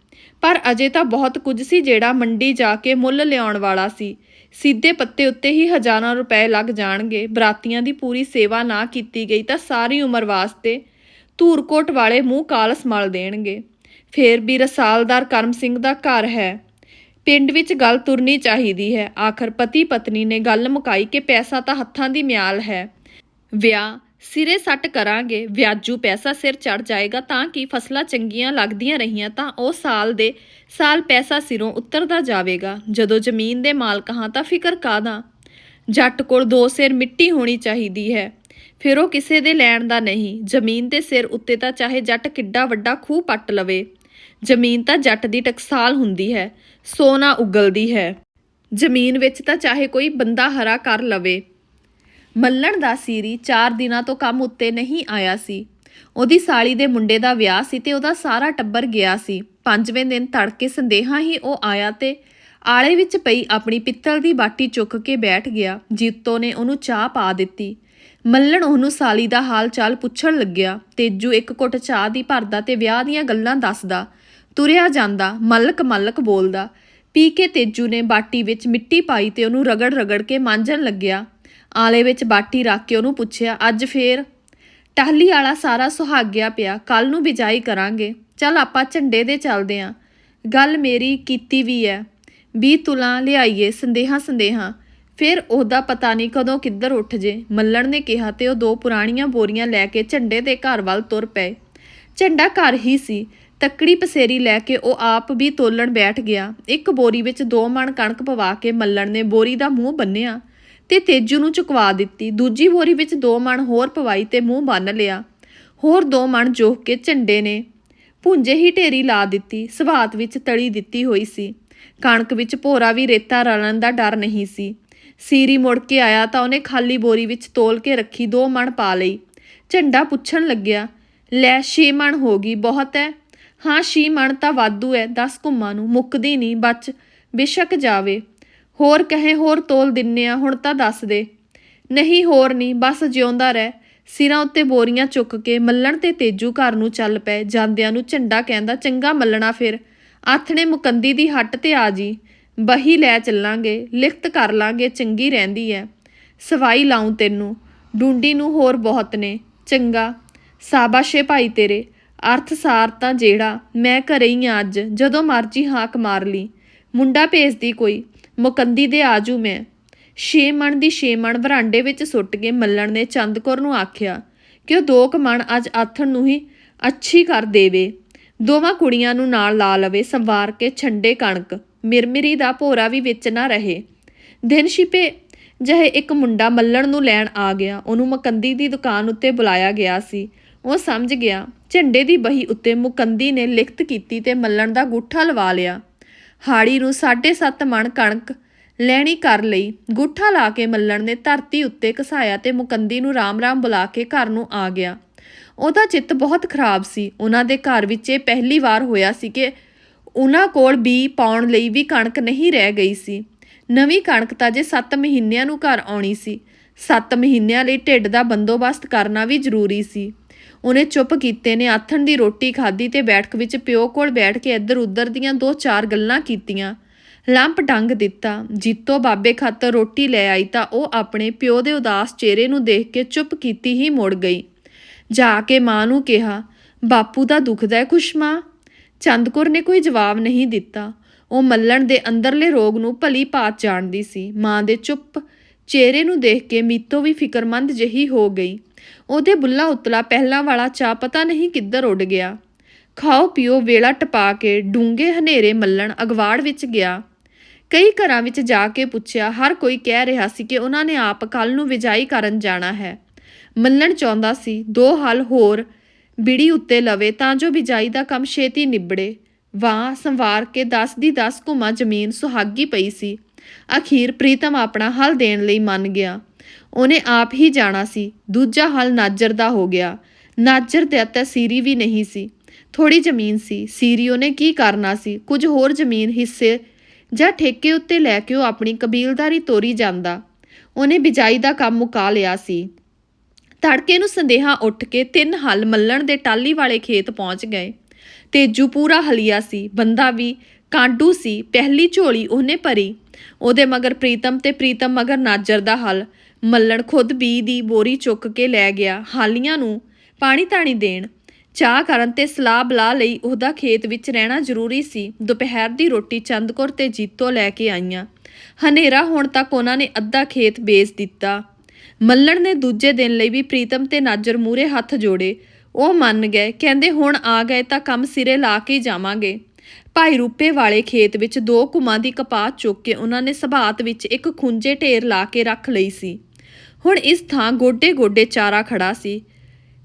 ਪਰ ਅਜੇ ਤਾਂ ਬਹੁਤ ਕੁਝ ਸੀ ਜਿਹੜਾ ਮੰਡੀ ਜਾ ਕੇ ਮੁੱਲ ਲਿਆਉਣ ਵਾਲਾ ਸੀ। ਸਿੱਧੇ ਪੱਤੇ ਉੱਤੇ ਹੀ ਹਜ਼ਾਰਾਂ ਰੁਪਏ ਲੱਗ ਜਾਣਗੇ। ਬਰਾਤੀਆਂ ਦੀ ਪੂਰੀ ਸੇਵਾ ਨਾ ਕੀਤੀ ਗਈ ਤਾਂ ਸਾਰੀ ਉਮਰ ਵਾਸਤੇ ਧੂਰਕੋਟ ਵਾਲੇ ਮੂੰਹ ਕਾਲਸ ਮਲ ਦੇਣਗੇ। ਫੇਰ ਵੀ ਰਸਾਲਦਾਰ ਕਰਮ ਸਿੰਘ ਦਾ ਘਰ ਹੈ। ਪਿੰਡ ਵਿੱਚ ਗੱਲ ਤੁਰਨੀ ਚਾਹੀਦੀ ਹੈ। ਆਖਰ ਪਤੀ ਪਤਨੀ ਨੇ ਗੱਲ ਮੁਕਾਈ ਕਿ ਪੈਸਾ ਤਾਂ ਹੱਥਾਂ ਦੀ ਮਿਆਲ ਹੈ। ਵਿਆਹ, ਸਿਰੇ ਸੱਟ ਕਰਾਂਗੇ, ਵਿਆਜੂ ਪੈਸਾ ਸਿਰ ਚੜ ਜਾਏਗਾ, ਤਾਂ ਕਿ ਫਸਲਾਂ ਚੰਗੀਆਂ ਲੱਗਦੀਆਂ ਰਹੀਆਂ, ਤਾਂ ਉਹ ਸਾਲ ਦੇ ਸਾਲ ਪੈਸਾ ਸਿਰੋਂ ਉਤਰਦਾ ਜਾਵੇਗਾ। ਜਦੋਂ ਜ਼ਮੀਨ ਦੇ ਮਾਲਕ ਹਾਂ ਤਾਂ ਫਿਕਰ ਕਾਦਾ ਜੱਟ ਕੋਲ ਦੋ ਸਿਰ ਮਿੱਟੀ ਹੋਣੀ ਚਾਹੀਦੀ ਹੈ। ਫਿਰ ਉਹ ਕਿਸੇ ਦੇ ਲੈਣ ਦਾ ਨਹੀਂ। ਜ਼ਮੀਨ ਦੇ ਸਿਰ ਉੱਤੇ ਤਾਂ ਚਾਹੇ ਜੱਟ ਕਿੱਡਾ ਵੱਡਾ ਖੂਹ ਪੱਟ ਲਵੇ। ਜ਼ਮੀਨ ਤਾਂ ਜੱਟ ਦੀ ਟਕਸਾਲ ਹੁੰਦੀ ਹੈ। ਸੋਨਾ ਉਗਲਦੀ ਹੈ। ਜ਼ਮੀਨ ਵਿੱਚ ਤਾਂ ਚਾਹੇ ਕੋਈ ਬੰਦਾ ਹਰਾ ਕਰ ਲਵੇ। ਮੱਲਣ ਦਾ ਸੀਰੀ 4 ਦਿਨਾਂ ਤੋਂ ਕੰਮ ਉੱਤੇ ਨਹੀਂ ਆਇਆ ਸੀ। ਉਹਦੀ ਸਾਲੀ ਦੇ ਮੁੰਡੇ ਦਾ ਵਿਆਹ ਸੀ ਤੇ ਉਹਦਾ ਸਾਰਾ ਟੱਬਰ ਗਿਆ ਸੀ। ਪੰਜਵੇਂ ਦਿਨ ਤੜਕੇ ਸੰਦੇਹਾ ਹੀ ਉਹ ਆਇਆ ਤੇ ਆਲੇ ਵਿੱਚ ਪਈ ਆਪਣੀ ਪਿੱਤਲ ਦੀ ਬਾਟੀ ਚੁੱਕ ਕੇ ਬੈਠ ਗਿਆ। ਜੀਤੋ ਨੇ ਉਹਨੂੰ ਚਾਹ ਪਾ ਦਿੱਤੀ। ਮੱਲਣ ਉਹਨੂੰ ਸਾਲੀ ਦਾ ਹਾਲ ਚਾਲ ਪੁੱਛਣ ਲੱਗਿਆ। ਤੇਜੂ ਇੱਕ ਘੁੱਟ ਚਾਹ ਦੀ ਭਰਦਾ ਤੇ ਵਿਆਹ ਦੀਆਂ ਗੱਲਾਂ ਦੱਸਦਾ। ਤੁਰਿਆ ਜਾਂਦਾ, ਮਲਕ ਮਲਕ ਬੋਲਦਾ। ਪੀ ਕੇ ਤੇਜੂ ਨੇ ਬਾਟੀ ਵਿੱਚ ਮਿੱਟੀ ਪਾਈ ਤੇ ਉਹਨੂੰ ਰਗੜ ਰਗੜ ਕੇ ਮਾਂਜਣ ਲੱਗਿਆ। ਆਲੇ ਵਿੱਚ ਬਾਟੀ ਰੱਖ ਕੇ ਉਹਨੂੰ ਪੁੱਛਿਆ, ਅੱਜ ਫੇਰ? ਟਾਹਲੀ ਵਾਲਾ ਸਾਰਾ ਸੁਹਾਗਿਆ ਪਿਆ ਕੱਲ ਨੂੰ ਬਿਜਾਈ ਕਰਾਂਗੇ। ਚੱਲ ਆਪਾਂ ਝੰਡੇ ਦੇ ਚੱਲਦੇ ਆਂ। ਗੱਲ ਮੇਰੀ ਕੀਤੀ ਵੀ ਐ। 20 ਤੁਲਾਂ ਲਿਆਈਏ, ਸੰਦੇਹਾ ਸੰਦੇਹਾ। ਫਿਰ ਉਹਦਾ ਪਤਾ ਨਹੀਂ ਕਦੋਂ ਕਿੱਧਰ ਉੱਠ ਜੇ। ਮੱਲਣ ਨੇ ਕਿਹਾ ਤੇ ਉਹ ਦੋ ਪੁਰਾਣੀਆਂ ਬੋਰੀਆਂ ਲੈ ਕੇ ਝੰਡੇ ਦੇ ਘਰ ਵੱਲ ਤੁਰ ਪਏ। ਝੰਡਾ ਘਰ ਹੀ ਸੀ। ਤੱਕੜੀ ਪਸੇਰੀ ਲੈ ਕੇ ਉਹ ਆਪ ਵੀ ਤੋਲਣ ਬੈਠ ਗਿਆ। ਇੱਕ ਬੋਰੀ ਵਿੱਚ ਦੋ ਮਣ ਕਣਕ ਪਵਾ ਕੇ ਮੱਲਣ ਨੇ ਬੋਰੀ ਦਾ ਮੂੰਹ ਬੰਨਿਆ ਤੇ ਤੇਜੂ ਨੂੰ ਚੁਕਵਾ ਦਿੱਤੀ। ਦੂਜੀ ਬੋਰੀ ਵਿੱਚ ਦੋ ਮਣ ਹੋਰ ਪਵਾਈ ਤੇ ਮੂੰਹ ਬੰਨ ਲਿਆ। ਹੋਰ ਦੋ ਮਣ ਜੋਖ ਕੇ ਝੰਡੇ ਨੇ ਭੁੰਜੇ ਹੀ ਢੇਰੀ ਲਾ ਦਿੱਤੀ। ਸਵਾਤ ਵਿੱਚ ਤਲੀ ਦਿੱਤੀ ਹੋਈ ਸੀ। ਕਣਕ ਵਿੱਚ ਭੋਰਾ ਵੀ ਰੇਤਾ ਰਲਣ ਦਾ ਡਰ ਨਹੀਂ ਸੀ। ਸੀਰੀ ਮੁੜ ਕੇ ਆਇਆ ਤਾਂ ਉਹਨੇ ਖਾਲੀ ਬੋਰੀ ਵਿੱਚ ਤੋਲ ਕੇ ਰੱਖੀ ਦੋ ਮਣ ਪਾ ਲਈ। ਝੰਡਾ ਪੁੱਛਣ ਲੱਗਿਆ, ਲੈ ਛੇ ਮਣ ਹੋ ਗਈ ਬਹੁਤ ਹੈ ਹਾਂ ਸ਼ੀ ਮਣ ਤਾਂ ਵਾਧੂ ਹੈ 10 ਘੁੰਮਾਂ ਨੂੰ, ਮੁੱਕਦੀ ਨਹੀਂ ਬਚ, ਬੇਸ਼ੱਕ ਜਾਵੇ। ਹੋਰ ਕਹੇ, ਹੋਰ ਤੋਲ ਦਿੰਨੇ ਆ, ਹੁਣ ਤਾਂ ਦੱਸ ਦੇ। ਨਹੀਂ ਹੋਰ ਨਹੀਂ ਬਸ ਜਿਉਂਦਾ ਰਹਿ। ਸਿਰਾਂ ਉੱਤੇ ਬੋਰੀਆਂ ਚੁੱਕ ਕੇ ਮੱਲਣ ਤੇ ਤੇਜੂ ਘਰ ਨੂੰ ਚੱਲ ਪਏ ਜਾਂਦਿਆਂ ਨੂੰ ਝੰਡਾ ਕਹਿੰਦਾ, ਚੰਗਾ ਮੱਲਣਾ ਫਿਰ। ਆਥਣੇ ਮੁਕੰਦੀ ਦੀ ਹੱਟ ਤੇ ਆ ਜੀ। ਬਹੀ ਲੈ ਚੱਲਾਂਗੇ, ਲਿਖਤ ਕਰ ਲਾਂਗੇ, ਚੰਗੀ ਰਹਿੰਦੀ ਐ। ਸਵਾਈ ਲਾਉਂ ਤੈਨੂੰ, ਡੂੰਡੀ ਨੂੰ ਹੋਰ ਬਹੁਤ ਨੇ। ਚੰਗਾ, ਸਾਬਾਸ਼ੇ ਭਾਈ ਤੇਰੇ। ਅਰਥਸਾਰ ਤਾਂ ਜਿਹੜਾ ਮੈਂ ਘਰੇ ਹੀ ਆਂ ਅੱਜ, ਜਦੋਂ ਮਰਜ਼ੀ ਹਾਕ ਮਾਰ ਲਈ ਮੁੰਡਾ ਭੇਜਦੀ ਕੋਈ, ਮੁਕੰਦੀ ਦੇ ਆਜੂ ਮੈਂ। ਛੇ ਮਣ ਦੀ ਛੇ ਮਣ ਵਰਾਂਡੇ ਵਿੱਚ ਸੁੱਟ ਕੇ ਮੱਲਣ ਨੇ ਚੰਦਕੌਰ ਨੂੰ ਆਖਿਆ ਕਿ ਉਹ ਦੋ ਕੁ ਮਣ ਅੱਜ ਆਥਣ ਨੂੰ ਹੀ ਅੱਛੀ ਕਰ ਦੇਵੇ। ਦੋਵਾਂ ਕੁੜੀਆਂ ਨੂੰ ਨਾਲ ਲਾ ਲਵੇ ਸੰਵਾਰ ਕੇ ਛੰਡੇ ਕਣਕ। ਮਿਰਮਿਰੀ ਦਾ ਭੋਰਾ ਵੀ ਵਿੱਚ ਨਾ ਰਹੇ। ਦਿਨ ਛਿਪੇ, ਜਿਹੇ ਇੱਕ ਮੁੰਡਾ ਮੱਲਣ ਨੂੰ ਲੈਣ ਆ ਗਿਆ, ਉਹਨੂੰ ਮੁਕੰਦੀ ਦੀ ਦੁਕਾਨ ਉੱਤੇ ਬੁਲਾਇਆ ਗਿਆ ਸੀ। ਉਹ ਸਮਝ ਗਿਆ। ਝੰਡੇ ਦੀ ਬਹੀ ਉੱਤੇ ਮੁਕੰਦੀ ਨੇ ਲਿਖਤ ਕੀਤੀ ਤੇ ਮੱਲਣ ਦਾ ਗੁੱਠਾ ਲਵਾ ਲਿਆ। ਹਾੜੀ ਨੂੰ 7.5 ਮਣ ਕਣਕ ਲੈਣੀ ਕਰ ਲਈ। ਗੁੱਠਾ ਲਾ ਕੇ ਮੱਲਣ ਨੇ ਧਰਤੀ ਉੱਤੇ ਘਸਾਇਆ ਤੇ ਮੁਕੰਦੀ ਨੂੰ ਰਾਮ-ਰਾਮ ਬੁਲਾ ਕੇ ਘਰ ਨੂੰ ਆ ਗਿਆ। ਉਹਦਾ ਚਿੱਤ ਬਹੁਤ ਖਰਾਬ ਸੀ। ਉਹਨਾਂ ਦੇ ਘਰ ਵਿੱਚ ਇਹ ਪਹਿਲੀ ਵਾਰ ਹੋਇਆ ਸੀ ਕਿ ਉਹਨਾਂ ਕੋਲ ਬੀ ਪਾਉਣ ਲਈ ਵੀ ਕਣਕ ਨਹੀਂ ਰਹਿ ਗਈ ਸੀ। ਨਵੀਂ ਕਣਕ ਤਾਂ ਜੇ 7 ਮਹੀਨਿਆਂ ਨੂੰ ਘਰ ਆਉਣੀ ਸੀ। 7 ਮਹੀਨਿਆਂ ਲਈ ਢਿੱਡ ਦਾ ਬੰਦੋਬਸਤ ਕਰਨਾ ਵੀ ਜ਼ਰੂਰੀ ਸੀ। ਉਹਨੇ ਚੁੱਪ ਕੀਤੇ ਨੇ, ਆਥਣ ਦੀ ਰੋਟੀ ਖਾਧੀ ਤੇ ਬੈਠਕ ਵਿੱਚ ਪਿਓ ਕੋਲ ਬੈਠ ਕੇ ਇੱਧਰ ਉੱਧਰ ਦੀਆਂ ਦੋ ਚਾਰ ਗੱਲਾਂ ਕੀਤੀਆਂ। ਲੰਪ ਡੰਗ ਦਿੱਤਾ। ਜੀਤੋ ਬਾਬੇ ਖਾਤਰ ਰੋਟੀ ਲੈ ਆਈ ਤਾਂ ਉਹ ਆਪਣੇ ਪਿਓ ਦੇ ਉਦਾਸ ਚਿਹਰੇ ਨੂੰ ਦੇਖ ਕੇ ਚੁੱਪ ਕੀਤੀ ਹੀ ਮੁੜ ਗਈ। ਜਾ ਕੇ ਮਾਂ ਨੂੰ ਕਿਹਾ, ਬਾਪੂ ਦਾ ਦੁਖਦਾ ਹੈ ਕੁਛ ਮਾਂ? ਚੰਦਕੌਰ ਨੇ ਕੋਈ ਜਵਾਬ ਨਹੀਂ ਦਿੱਤਾ। ਉਹ ਮੱਲਣ ਦੇ ਅੰਦਰਲੇ ਰੋਗ ਨੂੰ ਭਲੀ ਭਾਤ ਜਾਣਦੀ ਸੀ। ਮਾਂ ਦੇ ਚੁੱਪ ਚਿਹਰੇ ਨੂੰ ਦੇਖ ਕੇ ਮੀਤੋ ਵੀ ਫਿਕਰਮੰਦ ਜਹੀ ਹੋ ਗਈ। ਉਹਦੇ ਬੁੱਲਾ ਉਤਲਾ ਪਹਿਲਾਂ ਵਾਲਾ ਚਾਹ ਪਤਾ ਨਹੀਂ ਕਿੱਧਰ ਉੱਡ ਗਿਆ। ਖਾਓ ਪੀਓ ਵੇਲਾ ਟਪਾ ਕੇ ਡੂੰਗੇ ਹਨੇਰੇ ਮੱਲਣ ਅਗਵਾੜ ਵਿੱਚ ਗਿਆ। ਕਈ ਘਰਾਂ ਵਿੱਚ ਜਾ ਕੇ ਪੁੱਛਿਆ, ਹਰ ਕੋਈ ਕਹਿ ਰਿਹਾ ਸੀ ਕਿ ਉਹਨਾਂ ਨੇ ਆਪ ਕੱਲ ਨੂੰ ਵਿਜਾਈ ਕਰਨ ਜਾਣਾ ਹੈ। ਮੱਲਣ ਚਾਹੁੰਦਾ ਸੀ, ਦੋ ਹਲ ਹੋਰ ਬਿੜੀ ਉੱਤੇ ਲਵੇ ਤਾਂ ਜੋ ਬਿਜਾਈ ਦਾ ਕੰਮ ਛੇਤੀ ਨਿਬੜੇ। ਵਾਹ, ਸੰਵਾਰ ਕੇ 10 ਦੀ 10 ਘੁਮਾ ਜ਼ਮੀਨ ਸੁਹਾਗੀ ਪਈ ਸੀ। ਅਖੀਰ ਪ੍ਰੀਤਮ ਆਪਣਾ ਹੱਲ ਦੇਣ ਲਈ ਮੰਨ ਗਿਆ। ਉਹਨੇ ਆਪ ਹੀ ਜਾਣਾ ਸੀ। ਦੂਜਾ ਹੱਲ ਨਾਜਰ ਦਾ ਹੋ ਗਿਆ। ਨਾਜਰ ਦੇ ਤਾਂ ਸੀਰੀ ਵੀ ਨਹੀਂ ਸੀ। ਥੋੜੀ ਜ਼ਮੀਨ ਸੀ। ਸੀਰੀ ਉਹਨੇ ਕੀ ਕਰਨਾ ਸੀ? ਕੁਝ ਹੋਰ ਜ਼ਮੀਨ, ਹਿੱਸੇ ਜਾਂ ਠੇਕੇ ਉੱਤੇ ਲੈ ਕੇ ਉਹ ਆਪਣੀ ਕਬੀਲਦਾਰੀ ਤੋਰੀ ਜਾਂਦਾ। ਉਹਨੇ ਬਿਜਾਈ ਦਾ ਕੰਮ ਮੁਕਾ ਲਿਆ ਸੀ। ਤੜਕੇ ਨੂੰ ਸੰਦੇਹਾ ਉੱਠ ਕੇ ਤਿੰਨ ਹਲ ਮੱਲਣ ਦੇ ਟਾਲੀ ਵਾਲੇ ਖੇਤ ਪਹੁੰਚ ਗਏ। ਤੇਜੂ ਪੂਰਾ ਹਲੀਆ ਸੀ। ਬੰਦਾ ਵੀ ਕਾਂਡੂ ਸੀ। ਪਹਿਲੀ ਝੋਲੀ ਉਹਨੇ ਭਰੀ। ਉਹਦੇ ਮਗਰ ਪ੍ਰੀਤਮ ਤੇ ਪ੍ਰੀਤਮ ਮਗਰ ਨਾਜਰ ਦਾ ਹਲ। ਮੱਲਣ ਖੁਦ ਬੀ ਦੀ ਬੋਰੀ ਚੁੱਕ ਕੇ ਲੈ ਗਿਆ। ਹਾਲੀਆਂ ਨੂੰ ਪਾਣੀ ਤਾਣੀ ਦੇਣ। ਚਾਹ ਕਰਨ ਤੇ ਸਲਾਹ ਬਲਾ ਲਈ ਉਹਦਾ ਖੇਤ ਵਿੱਚ ਰਹਿਣਾ ਜ਼ਰੂਰੀ ਸੀ। ਦੁਪਹਿਰ ਦੀ ਰੋਟੀ ਚੰਦਕੌਰ ਤੇ ਜੀਤੋ ਲੈ ਕੇ ਆਈਆਂ। ਹਨੇਰਾ ਹੋਣ ਤੱਕ ਉਹਨਾਂ ਨੇ ਅੱਧਾ ਖੇਤ ਵੇਚ ਦਿੱਤਾ। ਮੱਲਣ ਨੇ ਦੂਜੇ ਦਿਨ ਲਈ ਵੀ ਪ੍ਰੀਤਮ ਤੇ ਨਾਜਰ ਮੂਰੇ ਹੱਥ ਜੋੜੇ। ਉਹ ਮੰਨ ਗਏ, ਕਹਿੰਦੇ ਹੁਣ ਆ ਗਏ ਤਾਂ ਕੰਮ ਸਿਰੇ ਲਾ ਕੇ ਜਾਵਾਂਗੇ। ਭਾਈ ਰੂਪੇ ਵਾਲੇ ਖੇਤ ਵਿੱਚ ਦੋ ਕੁਮਾਂ ਦੀ ਕਪਾਹ ਚੁੱਕ ਕੇ ਉਹਨਾਂ ਨੇ ਸਭਾਤ ਵਿੱਚ ਇੱਕ ਖੁੰਝੇ ਢੇਰ ਲਾ ਕੇ ਰੱਖ ਲਈ ਸੀ। ਹੁਣ ਇਸ ਥਾਂ ਗੋਡੇ ਗੋਡੇ ਚਾਰਾ ਖੜਾ ਸੀ।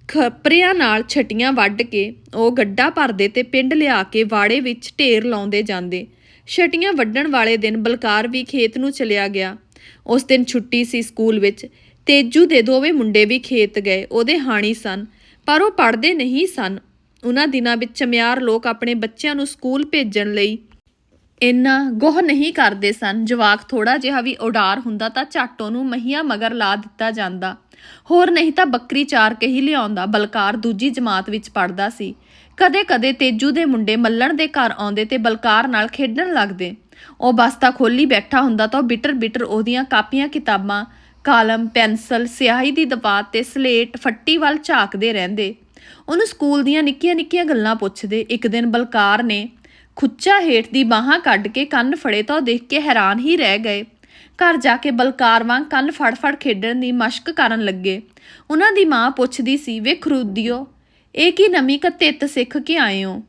ਖਪਰਿਆਂ ਨਾਲ ਛਟੀਆਂ ਵੱਢ ਕੇ ਉਹ ਗੱਡਾ ਭਰਦੇ ਤੇ ਪਿੰਡ ਲਿਆ ਕੇ ਵਾੜੇ ਵਿੱਚ ਢੇਰ ਲਾਉਂਦੇ ਜਾਂਦੇ। ਛਟੀਆਂ ਵੱਢਣ ਵਾਲੇ ਦਿਨ ਬਲਕਾਰ ਵੀ ਖੇਤ ਨੂੰ ਚਲਿਆ ਗਿਆ। ਉਸ ਦਿਨ ਛੁੱਟੀ ਸੀ ਸਕੂਲ ਵਿੱਚ। ਤੇਜੂ ਦੇ ਦੋਵੇਂ ਮੁੰਡੇ ਵੀ ਖੇਤ ਗਏ। ਉਹਦੇ ਹਾਣੀ ਸਨ, ਪਰ ਉਹ ਪੜ੍ਹਦੇ ਨਹੀਂ ਸਨ। ਉਹਨਾਂ ਦਿਨਾਂ ਵਿੱਚ ਚਮਿਆਰ ਲੋਕ ਆਪਣੇ ਬੱਚਿਆਂ ਨੂੰ ਸਕੂਲ ਭੇਜਣ ਲਈ ਇੰਨਾ ਗੋਹ ਨਹੀਂ ਕਰਦੇ ਸਨ। ਜਵਾਕ ਥੋੜਾ ਜਿਹਾ ਵੀ ਉਡਾਰ ਹੁੰਦਾ ਤਾਂ ਝੱਟ ਉਹਨੂੰ ਮਹੀਆਂ ਮਗਰ ਲਾ ਦਿੱਤਾ ਜਾਂਦਾ। ਹੋਰ ਨਹੀਂ ਤਾਂ ਬੱਕਰੀ ਚਾਰ ਕੇ ਹੀ ਲਿਆਉਂਦਾ। ਬਲਕਾਰ ਦੂਜੀ ਜਮਾਤ ਵਿੱਚ ਪੜਦਾ ਸੀ। ਕਦੇ-ਕਦੇ ਤੇਜੂ ਦੇ ਮੁੰਡੇ ਮੱਲਣ ਦੇ ਘਰ ਆਉਂਦੇ ਤੇ ਬਲਕਾਰ ਨਾਲ ਖੇਡਣ ਲੱਗਦੇ। ਉਹ ਬਸਤਾ ਖੋਲੀ ਬੈਠਾ ਹੁੰਦਾ ਤਾਂ ਉਹ ਬਿਟਰ-ਬਿਟਰ ਉਹਦੀਆਂ ਕਾਪੀਆਂ, ਕਿਤਾਬਾਂ, ਕਾਲਮ, ਪੈਨਸਲ, ਸਿਆਹੀ ਦੀ ਦਬਾਤ ਤੇ ਸਲੇਟ, ਫੱਟੀ ਵੱਲ ਝਾਕਦੇ ਰਹਿੰਦੇ। ਉਹਨੂੰ ਸਕੂਲ ਦੀਆਂ ਨਿੱਕੀਆਂ-ਨਿੱਕੀਆਂ ਗੱਲਾਂ ਪੁੱਛਦੇ। ਇੱਕ ਦਿਨ ਬਲਕਾਰ ਨੇ ਖੁੱਚਾ ਹੇਠ ਦੀ ਬਾਹਾਂ ਕੱਢ ਕੇ ਕੰਨ ਫੜੇ ਤਾਂ ਦੇਖ ਕੇ ਹੈਰਾਨ ਹੀ ਰਹਿ ਗਏ। ਘਰ ਜਾ ਕੇ ਬਲਕਾਰ ਵਾਂਗ ਕੰਨ ਫੜ-ਫੜ ਖੇਡਣ ਦੀ ਮਸ਼ਕ ਕਰਨ ਲੱਗੇ। ਉਹਨਾਂ ਦੀ ਮਾਂ ਪੁੱਛਦੀ ਸੀ ਵੇ ਖਰੂਦੀਓ ਇਹ ਕੀ ਨਵੀਂ ਕਤਿੱਤ ਸਿੱਖ ਕੇ ਆਏ ਹੋ?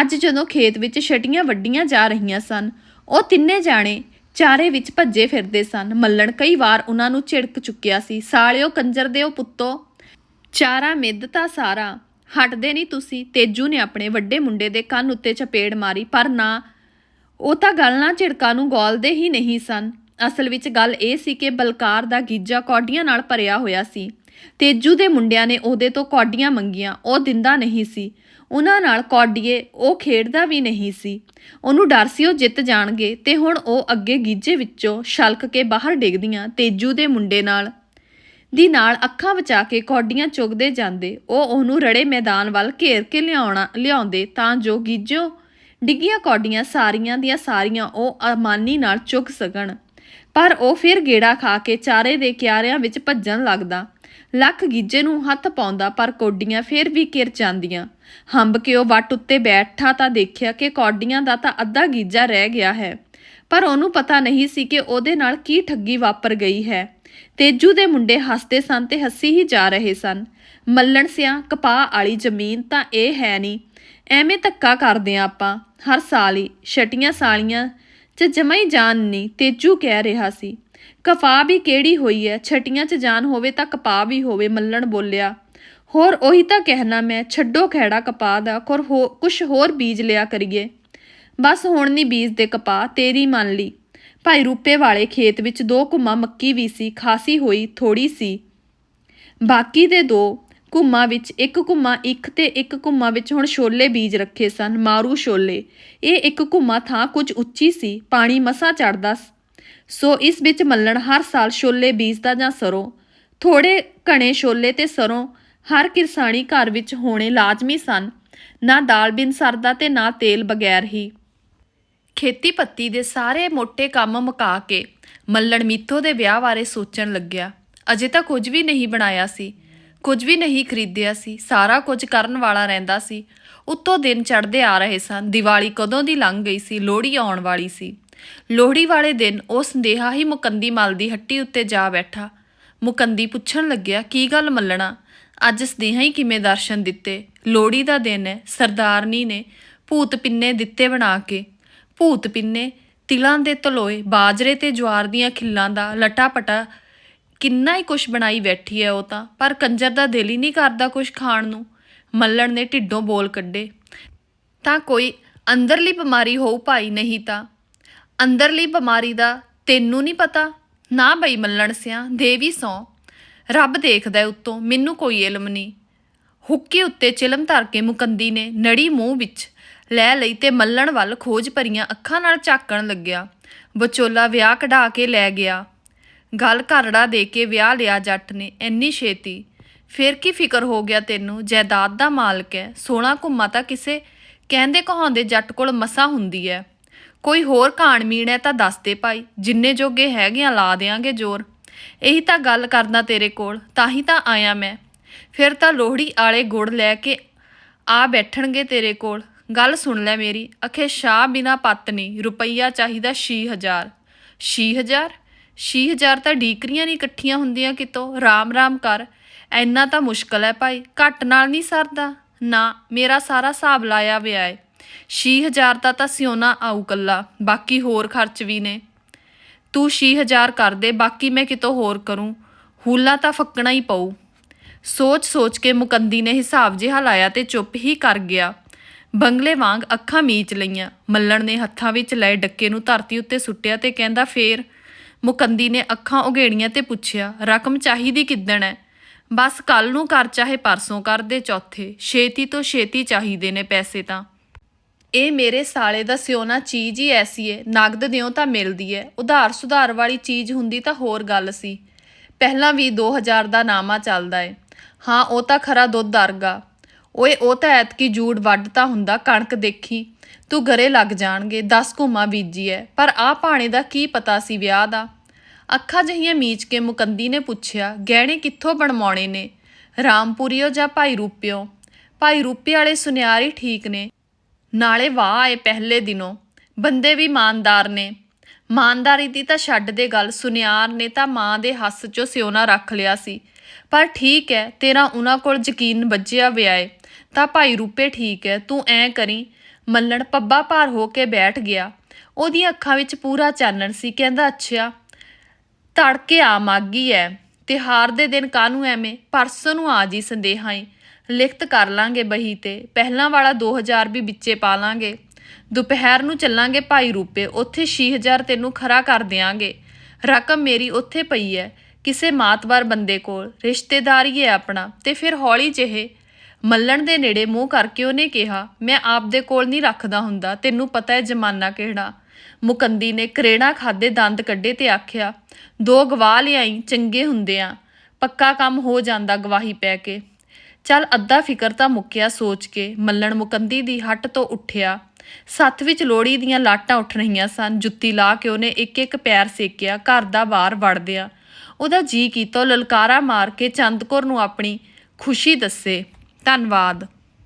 ਅੱਜ ਜਦੋਂ ਖੇਤ ਵਿੱਚ ਛਟੀਆਂ ਵੱਡੀਆਂ ਜਾ ਰਹੀਆਂ ਸਨ, ਉਹ ਤਿੰਨੇ ਜਾਣੇ ਚਾਰੇ ਵਿੱਚ ਭੱਜੇ ਫਿਰਦੇ ਸਨ। ਮੱਲਣ ਕਈ ਵਾਰ ਉਹਨਾਂ ਨੂੰ ਝਿੜਕ ਚੁੱਕਿਆ ਸੀ। ਸਾਲਿਓ, ਕੰਜਰ ਦੇ ਉਹ ਪੁੱਤੋ, ਚਾਰਾ ਮਿੱਧ ਤਾਂ ਸਾਰਾ। ਹਟਦੇ ਨਹੀਂ ਤੁਸੀਂ। ਤੇਜੂ ਨੇ ਆਪਣੇ ਵੱਡੇ ਮੁੰਡੇ ਦੇ ਕੰਨ ਉੱਤੇ ਚਪੇੜ ਮਾਰੀ, ਪਰ ਨਾ, ਉਹ ਤਾਂ ਗੱਲ ਨਾ ਝਿੜਕਾਂ ਨੂੰ ਗੋਲਦੇ ਹੀ ਨਹੀਂ ਸਨ। ਅਸਲ ਵਿੱਚ ਗੱਲ ਇਹ ਸੀ ਕਿ ਬਲਕਾਰ ਦਾ ਗੀਜਾ ਕੌਡੀਆਂ ਨਾਲ ਭਰਿਆ ਹੋਇਆ ਸੀ। ਤੇਜੂ ਦੇ ਮੁੰਡਿਆਂ ਨੇ ਉਹਦੇ ਤੋਂ ਕੌਡੀਆਂ ਮੰਗੀਆਂ, ਉਹ ਦਿੰਦਾ ਨਹੀਂ ਸੀ। ਉਹਨਾਂ ਨਾਲ ਕੌਡੀਏ, ਉਹ ਖੇਡਦਾ ਵੀ ਨਹੀਂ ਸੀ। ਉਹਨੂੰ ਡਰ ਸੀ ਉਹ ਜਿੱਤ ਜਾਣਗੇ, ਤੇ ਹੁਣ ਉਹ ਅੱਗੇ ਗੀਜੇ ਵਿੱਚੋਂ ਛਲਕ ਕੇ ਬਾਹਰ ਡਿੱਗਦੀਆਂ ਤੇਜੂ ਦੇ ਮੁੰਡੇ ਨਾਲ। ਦੀ ਨਾਲ ਅੱਖਾਂ ਬਚਾ ਕੇ ਕੌਡੀਆਂ ਚੁਗਦੇ ਜਾਂਦੇ। ਉਹ ਉਹਨੂੰ ਰੜੇ ਮੈਦਾਨ ਵੱਲ ਘੇਰ ਕੇ ਲਿਆਉਣਾ, ਲਿਆਉਂਦੇ ਤਾਂ ਜੋ ਗੀਜੋ ਡਿੱਗੀਆਂ ਕੌਡੀਆਂ ਸਾਰੀਆਂ ਦੀਆਂ ਸਾਰੀਆਂ ਉਹ ਅਮਾਨੀ ਨਾਲ ਚੁਗ ਸਕਣ। ਪਰ ਉਹ ਫਿਰ ਗੇੜਾ ਖਾ ਕੇ ਚਾਰੇ ਦੇ ਕਿਆਰਿਆਂ ਵਿੱਚ ਭੱਜਣ ਲੱਗਦਾ। ਲੱਖ ਗੀਜੇ ਨੂੰ ਹੱਥ ਪਾਉਂਦਾ ਪਰ ਕੌਡੀਆਂ ਫਿਰ ਵੀ ਕਿਰ ਜਾਂਦੀਆਂ। ਹੰਬ ਕੇ ਉਹ ਵੱਟ ਉੱਤੇ ਬੈਠਾ ਤਾਂ ਦੇਖਿਆ ਕਿ ਕੌਡੀਆਂ ਦਾ ਤਾਂ ਅੱਧਾ ਗੀਜਾ ਰਹਿ ਗਿਆ ਹੈ। ਪਰ ਉਹਨੂੰ ਪਤਾ ਨਹੀਂ ਸੀ ਕਿ ਉਹਦੇ ਨਾਲ ਕੀ ਠੱਗੀ ਵਾਪਰ ਗਈ ਹੈ। ਤੇਜੂ ਦੇ ਮੁੰਡੇ ਹੱਸਦੇ ਸਨ ਤੇ ਹੱਸੀ ਹੀ ਜਾ ਰਹੇ ਸਨ। ਮੱਲਣ ਸਿਆ ਕਪਾਹ ਵਾਲੀ ਜ਼ਮੀਨ ਤਾਂ ਇਹ ਹੈ ਨਹੀਂ ਐਵੇਂ ਧੱਕਾ ਕਰਦੇ ਆ ਆਪਾਂ। ਹਰ ਸਾਲ ਹੀ ਛਟੀਆਂ ਸਾਲੀਆਂ ਚ ਜਮਾ ਹੀ ਜਾਨ ਨਹੀਂ ਤੇਜੂ ਕਹਿ ਰਿਹਾ ਸੀ। ਕਪਾਹ ਵੀ ਕਿਹੜੀ ਹੋਈ ਹੈ ਛਟੀਆਂ ਚ ਜਾਨ ਹੋਵੇ ਤਾਂ ਕਪਾਹ ਵੀ ਹੋਵੇ, ਮੱਲਣ ਬੋਲਿਆ। ਹੋਰ ਉਹੀ ਤਾਂ ਕਹਿਣਾ ਮੈਂ, ਛੱਡੋ ਖੈੜਾ ਕਪਾਹ ਦਾ ਕੁਰ ਹੋ, ਕੁਛ ਹੋਰ ਬੀਜ ਲਿਆ ਕਰੀਏ। ਬਸ ਹੁਣ ਨਹੀਂ ਬੀਜ ਦੇ ਕਪਾਹ, ਤੇਰੀ ਮੰਨ ਲਈ। ਭਾਈ ਰੂਪੇ ਵਾਲੇ ਖੇਤ ਵਿੱਚ ਦੋ ਘੁੰਮਾ ਮੱਕੀ ਵੀ ਸੀ, ਖਾਸੀ ਹੋਈ ਥੋੜੀ ਸੀ। ਬਾਕੀ ਦੇ ਦੋ ਘੁੰਮਾ ਵਿੱਚ ਇੱਕ ਘੁੰਮਾ ਇੱਕ ਤੇ ਇੱਕ ਘੁੰਮਾ ਵਿੱਚ ਹੁਣ ਛੋਲੇ ਬੀਜ ਰੱਖੇ ਸਨ, ਮਾਰੂ ਛੋਲੇ। ਇਹ ਇੱਕ ਘੁੰਮਾ ਥਾਂ ਕੁਝ ਉੱਚੀ ਸੀ, ਪਾਣੀ ਮਸਾ ਚੜਦਾ ਸੋ। ਇਸ ਵਿੱਚ ਮੱਲਣ ਹਰ ਸਾਲ ਛੋਲੇ ਬੀਜਦਾ ਜਾਂ ਸਰੋਂ। ਥੋੜੇ ਘਣੇ ਛੋਲੇ ਤੇ ਸਰੋਂ ਹਰ ਕਿਰਸਾਣੀ ਘਰ ਵਿੱਚ ਹੋਣੇ ਲਾਜ਼ਮੀ ਸਨ। ਨਾ ਦਾਲ ਬਿਨ ਸਰਦਾ ਤੇ ਨਾ ਤੇਲ ਬਗੈਰ ਹੀ। ਖੇਤੀ ਪੱਤੀ ਦੇ ਸਾਰੇ ਮੋٹے ਕੰਮ ਮੁਕਾ ਕੇ ਮੱਲਣ ਮੀਤੋ ਦੇ ਵਿਆਹ ਬਾਰੇ ਸੋਚਣ ਲੱਗਿਆ। ਅਜੇ ਤਾਂ ਕੁਝ ਵੀ ਨਹੀਂ ਬਣਾਇਆ ਸੀ। ਕੁਝ ਵੀ ਨਹੀਂ ਖਰੀਦਿਆ ਸੀ। ਸਾਰਾ ਕੁਝ ਕਰਨ ਵਾਲਾ ਰਹਿੰਦਾ ਸੀ। ਉੱਤੋਂ ਦਿਨ ਚੜ੍ਹਦੇ ਆ ਰਹੇ ਸਨ। ਦੀਵਾਲੀ ਕਦੋਂ ਦੀ ਲੰਘ ਗਈ ਸੀ? ਲੋਹੜੀ ਆਉਣ ਵਾਲੀ ਸੀ। ਲੋਹੜੀ ਵਾਲੇ ਦਿਨ ਉਹ ਸੰਦੇਹਾ ਹੀ ਮੁਕੰਦੀ ਮਲ ਦੀ ਹੱਟੀ ਉੱਤੇ ਜਾ ਬੈਠਾ। ਮੁਕੰਦੀ ਪੁੱਛਣ ਲੱਗਿਆ, ਕੀ ਗੱਲ ਮੱਲਣਾ? ਅੱਜ ਸੰਦੇਹਾ ਹੀ ਕਿਵੇਂ ਦਰਸ਼ਨ ਦਿੱਤੇ? ਲੋਹੜੀ ਦਾ ਦਿਨ ਹੈ। ਸਰਦਾਰਨੀ ਨੇ ਭੂਤ ਪਿੰਨੇ ਦਿੱਤੇ ਬਣਾ ਕੇ। ਭੂਤ ਪਿੰਨੇ, ਤਿਲਾਂ ਦੇ ਤਲੋਏ ਬਾਜਰੇ ਤੇ ਜਵਾਰ ਦੀਆਂ ਖਿੱਲਾਂ ਦਾ ਲਟਾਪਟਾ। ਕਿੰਨਾ ਹੀ ਕੁਛ ਬਣਾਈ ਬੈਠੀ ਹੈ ਉਹ ਤਾਂ, ਪਰ ਕੰਜਰ ਦਾ ਦਿਲ ਹੀ ਨਹੀਂ ਕਰਦਾ ਕੁਛ ਖਾਣ ਨੂੰ। ਮੱਲਣ ਨੇ ਢਿੱਡੋਂ ਬੋਲ ਕੱਢੇ। ਤਾਂ ਕੋਈ ਅੰਦਰਲੀ ਬਿਮਾਰੀ ਹੋਊ ਭਾਈ, ਨਹੀਂ ਤਾਂ। ਅੰਦਰਲੀ ਬਿਮਾਰੀ ਦਾ ਤੈਨੂੰ ਨਹੀਂ ਪਤਾ? ਨਾ ਬਈ ਮੱਲਣ ਸਿਆ ਦੇਵੀ ਸੌ। ਰੱਬ ਦੇਖਦਾ ਉੱਤੋਂ, ਮੈਨੂੰ ਕੋਈ ਇਲਮ ਨਹੀਂ। ਹੁੱਕੇ ਉੱਤੇ ਚਿਲਮ ਧਰ ਕੇ ਮੁਕੰਦੀ ਨੇ, ਨੜੀ ਮੂੰਹ ਵਿੱਚ। ਲੈ ਲਈ ਤੇ ਮੱਲਣ ਵੱਲ ਖੋਜ ਭਰੀਆਂ ਅੱਖਾਂ ਨਾਲ ਝਾਕਣ ਲੱਗਿਆ। ਵਿਚੋਲਾ ਵਿਆਹ ਕਢਾ ਕੇ ਲੈ ਗਿਆ। ਗੱਲ ਘਰੜਾ ਦੇ ਕੇ ਵਿਆਹ ਲਿਆ ਜੱਟ ਨੇ, ਇੰਨੀ ਛੇਤੀ। ਫੇਰ ਕੀ ਫਿਕਰ ਹੋ ਗਿਆ ਤੈਨੂੰ? ਜਾਇਦਾਦ ਦਾ ਮਾਲਕ ਹੈ ਸੋਨਾ ਘੁੰਮਾ ਤਾਂ ਕਿਸੇ ਕਹਿੰਦੇ ਕਹਾਉਂਦੇ ਜੱਟ ਕੋਲ ਮਸਾ ਹੁੰਦੀ ਹੈ ਕੋਈ ਹੋਰ ਕਾਣ ਮੀਣ ਹੈ ਤਾਂ ਦੱਸ ਦੇ ਭਾਈ, ਜਿੰਨੇ ਜੋਗੇ ਹੈਗੇ ਆ ਲਾ ਦਿਆਂਗੇ ਜ਼ੋਰ। ਇਹੀ ਤਾਂ ਗੱਲ ਕਰਦਾ ਤੇਰੇ ਕੋਲ, ਤਾਂ ਹੀ ਤਾਂ ਆਇਆ ਮੈਂ। ਫਿਰ ਤਾਂ ਲੋਹੜੀ ਆਲੇ ਗੁੜ ਲੈ ਕੇ ਆ ਬੈਠਣਗੇ ਤੇਰੇ ਕੋਲ। ਗੱਲ ਸੁਣ ਲੈ ਮੇਰੀ, ਅਖੇ ਸ਼ਾਹ ਬਿਨਾ ਪੱਤ ਨਹੀਂ ਰੁਪਈਆ ਚਾਹੀਦਾ 6000 6000 6000 ਤਾਂ ਡੀਕਰੀਆਂ ਨਹੀਂ ਇਕੱਠੀਆਂ ਹੁੰਦੀਆਂ ਕਿਤੋਂ? ਰਾਮ ਰਾਮ ਕਰ। ਐਨਾ ਤਾਂ ਮੁਸ਼ਕਲ ਹੈ ਭਾਈ, ਘੱਟ ਨਾਲ ਨਹੀਂ ਸਰਦਾ। ਨਾ, ਮੇਰਾ ਸਾਰਾ ਹਿਸਾਬ ਲਾਇਆ ਵਿਆ ਏ। 6000 ਦਾ ਤਾਂ ਸਿਉਣਾ ਆਊ ਕੱਲਾ, ਬਾਕੀ ਹੋਰ ਖਰਚ ਵੀ ਨੇ। ਤੂੰ 6000 ਕਰ ਦੇ, ਬਾਕੀ ਮੈਂ ਕਿਤੋਂ ਹੋਰ ਕਰੂੰ। ਹੂਲਾ ਤਾਂ ਫੱਕਣਾ ਹੀ ਪਊ। ਸੋਚ ਸੋਚ ਕੇ ਮੁਕੰਦੀ ਨੇ ਹਿਸਾਬ ਜਿਹਾ ਲਾਇਆ ਤੇ ਚੁੱਪ ਹੀ ਕਰ ਗਿਆ। ਬੰਗਲੇ ਵਾਂਗ ਅੱਖਾਂ ਮੀਚ ਲਈਆਂ। ਮੱਲਣ ਨੇ ਹੱਥਾਂ ਵਿੱਚ ਲਏ ਡੱਕੇ ਨੂੰ ਧਰਤੀ ਉੱਤੇ ਸੁੱਟਿਆ ਤੇ ਕਹਿੰਦਾ, ਫੇਰ? ਮੁਕੰਦੀ ਨੇ ਅੱਖਾਂ ਉਘੇੜੀਆਂ ਤੇ ਪੁੱਛਿਆ, ਰਕਮ ਚਾਹੀਦੀ ਕਿੱਦਣ ਹੈ ਬਸ ਕੱਲ ਨੂੰ ਕਰ, ਚਾਹੇ ਪਰਸੋਂ ਕਰ ਦੇ ਚੌਥੇ। ਛੇਤੀ ਤੋਂ ਛੇਤੀ ਚਾਹੀਦੇ ਨੇ ਪੈਸੇ ਤਾਂ। ਇਹ ਮੇਰੇ ਸਾਲੇ ਦਾ ਸਿਉਣਾ ਚੀਜ਼ ਹੀ ਐਸੀ ਏ ਨਗਦ ਦਿਓ ਤਾਂ ਮਿਲਦੀ ਏ ਉਧਾਰ ਸੁਧਾਰ ਵਾਲੀ ਚੀਜ਼ ਹੁੰਦੀ ਤਾਂ ਹੋਰ ਗੱਲ ਸੀ। ਪਹਿਲਾਂ ਵੀ 2000 ਦਾ ਨਾਮਾ ਚੱਲਦਾ ਏ ਹਾਂ, ਉਹ ਤਾਂ ਖਰਾ ਦੁੱਧ ਅਰਗਾ ਓਏ, ਉਹ ਤਾਂ ਐਤਕੀ ਜੂੜ ਵੱਢਤਾ ਹੁੰਦਾ, ਕਣਕ ਦੇਖੀ। ਤੂੰ ਗਰੇ ਲੱਗ ਜਾਣਗੇ 10 ਘੁੰਮਾ ਬੀਜੀ ਐ। ਪਰ ਆਹ ਭਾਣੇ ਦਾ ਕੀ ਪਤਾ ਸੀ ਵਿਆਹ ਦਾ? ਅੱਖਾਂ ਜਹੀਆਂ ਮੀਚ ਕੇ ਮੁਕੰਦੀ ਨੇ ਪੁੱਛਿਆ, ਗਹਿਣੇ ਕਿੱਥੋਂ ਬਣਵਾਉਣੇ ਨੇ? ਰਾਮਪੁਰੀਓ ਜਾਂ ਭਾਈ ਰੂਪਿਓ? ਭਾਈ ਰੂਪੇ ਵਾਲੇ ਸੁਨਿਆਰੀ ਠੀਕ ਨੇ। ਨਾਲੇ ਵਾਹ ਆਏ ਪਹਿਲੇ ਦਿਨੋਂ। ਬੰਦੇ ਵੀ ਇਮਾਨਦਾਰ ਨੇ। ਇਮਾਨਦਾਰੀ ਦੀ ਤਾਂ ਛੱਡ ਦੇ ਗੱਲ, ਸੁਨਿਆਰ ਨੇ ਤਾਂ ਮਾਂ ਦੇ ਹੱਸ 'ਚੋਂ ਸਿਉਣਾ ਰੱਖ ਲਿਆ ਸੀ। ਪਰ ਠੀਕ ਹੈ ਤੇਰਾ ਉਹਨਾਂ ਕੋਲ ਯਕੀਨ ਵੱਜਿਆ ਵਿਆਏ ਤਾਂ ਭਾਈ ਰੂਪੇ ਠੀਕ ਹੈ ਤੂੰ ਐ ਕਰੀ। ਮੱਲਣ ਪੱਬਾ ਭਾਰ ਹੋ ਕੇ ਬੈਠ ਗਿਆ। ਉਹਦੀਆਂ ਅੱਖਾਂ ਵਿੱਚ ਪੂਰਾ ਚਾਨਣ ਸੀ, ਕਹਿੰਦਾ ਅੱਛਾ ਤੜਕੇ ਆ ਮਾਗੀ ਐ ਤਿਹਾਰ ਦੇ ਦਿਨ ਕਾਹਨੂੰ ਐਵੇਂ? ਪਰਸੋਂ ਨੂੰ ਆ ਜੀ ਸੰਦੇਹਾਂ ਈ। ਲਿਖਤ ਕਰ ਲਾਂਗੇ ਬਹੀ ਤੇ, ਪਹਿਲਾਂ ਵਾਲਾ 2000 ਵੀ ਵਿੱਚੇ ਪਾ ਲਾਂਗੇ। ਦੁਪਹਿਰ ਨੂੰ ਚੱਲਾਂਗੇ ਭਾਈ ਰੂਪੇ, ਉੱਥੇ 6000 ਤੈਨੂੰ ਖਰਾ ਕਰ ਦਿਆਂਗੇ। ਰਕਮ ਮੇਰੀ ਉੱਥੇ ਪਈ ਐ, ਕਿਸੇ ਮਾਤਵਾਰ ਬੰਦੇ ਕੋਲ, ਰਿਸ਼ਤੇਦਾਰੀ ਹੈ ਆਪਣਾ, ਤੇ ਫਿਰ ਹੌਲੀ ਜਿਹੇ ਮੱਲਣ ਦੇ ਨੇੜੇ ਮੂੰਹ ਕਰਕੇ ਉਹਨੇ ਕਿਹਾ, ਮੈਂ ਆਪਦੇ ਕੋਲ ਨਹੀਂ ਰੱਖਦਾ ਹੁੰਦਾ, ਤੈਨੂੰ ਪਤਾ ਹੈ ਜ਼ਮਾਨਾ ਕਿਹੜਾ। ਮੁਕੰਦੀ ਨੇ ਕਰੇੜਾ ਖਾਦੇ ਦੰਦ ਕੱਢੇ ਤੇ ਆਖਿਆ, ਦੋ ਗਵਾਹ ਲਿਆਈ, ਚੰਗੇ ਹੁੰਦੇ ਆ। ਪੱਕਾ ਕੰਮ ਹੋ ਜਾਂਦਾ ਗਵਾਹੀ ਪੈ ਕੇ। ਚੱਲ ਅੱਧਾ ਫਿਕਰ ਤਾਂ ਮੁੱਕਿਆ ਸੋਚ ਕੇ, ਮੱਲਣ ਮੁਕੰਦੀ ਦੀ ਹੱਟ ਤੋਂ ਉੱਠਿਆ। ਸੱਥ ਵਿੱਚ ਲੋੜੀ ਦੀਆਂ ਲਾਟਾਂ ਉੱਠ ਰਹੀਆਂ ਸਨ, ਜੁੱਤੀ ਲਾ ਕੇ ਉਹਨੇ ਇੱਕ ਇੱਕ ਪੈਰ ਸੇਕਿਆ, ਘਰ ਦਾ ਬਾਹਰ ਵੜਦਿਆਂ ਉਹਦਾ ਜੀ ਕੀਤਾ ਲਲਕਾਰਾ ਮਾਰ ਕੇ ਚੰਦਕੌਰ ਨੂੰ ਆਪਣੀ ਖੁਸ਼ੀ ਦੱਸੇ। ਧੰਨਵਾਦ।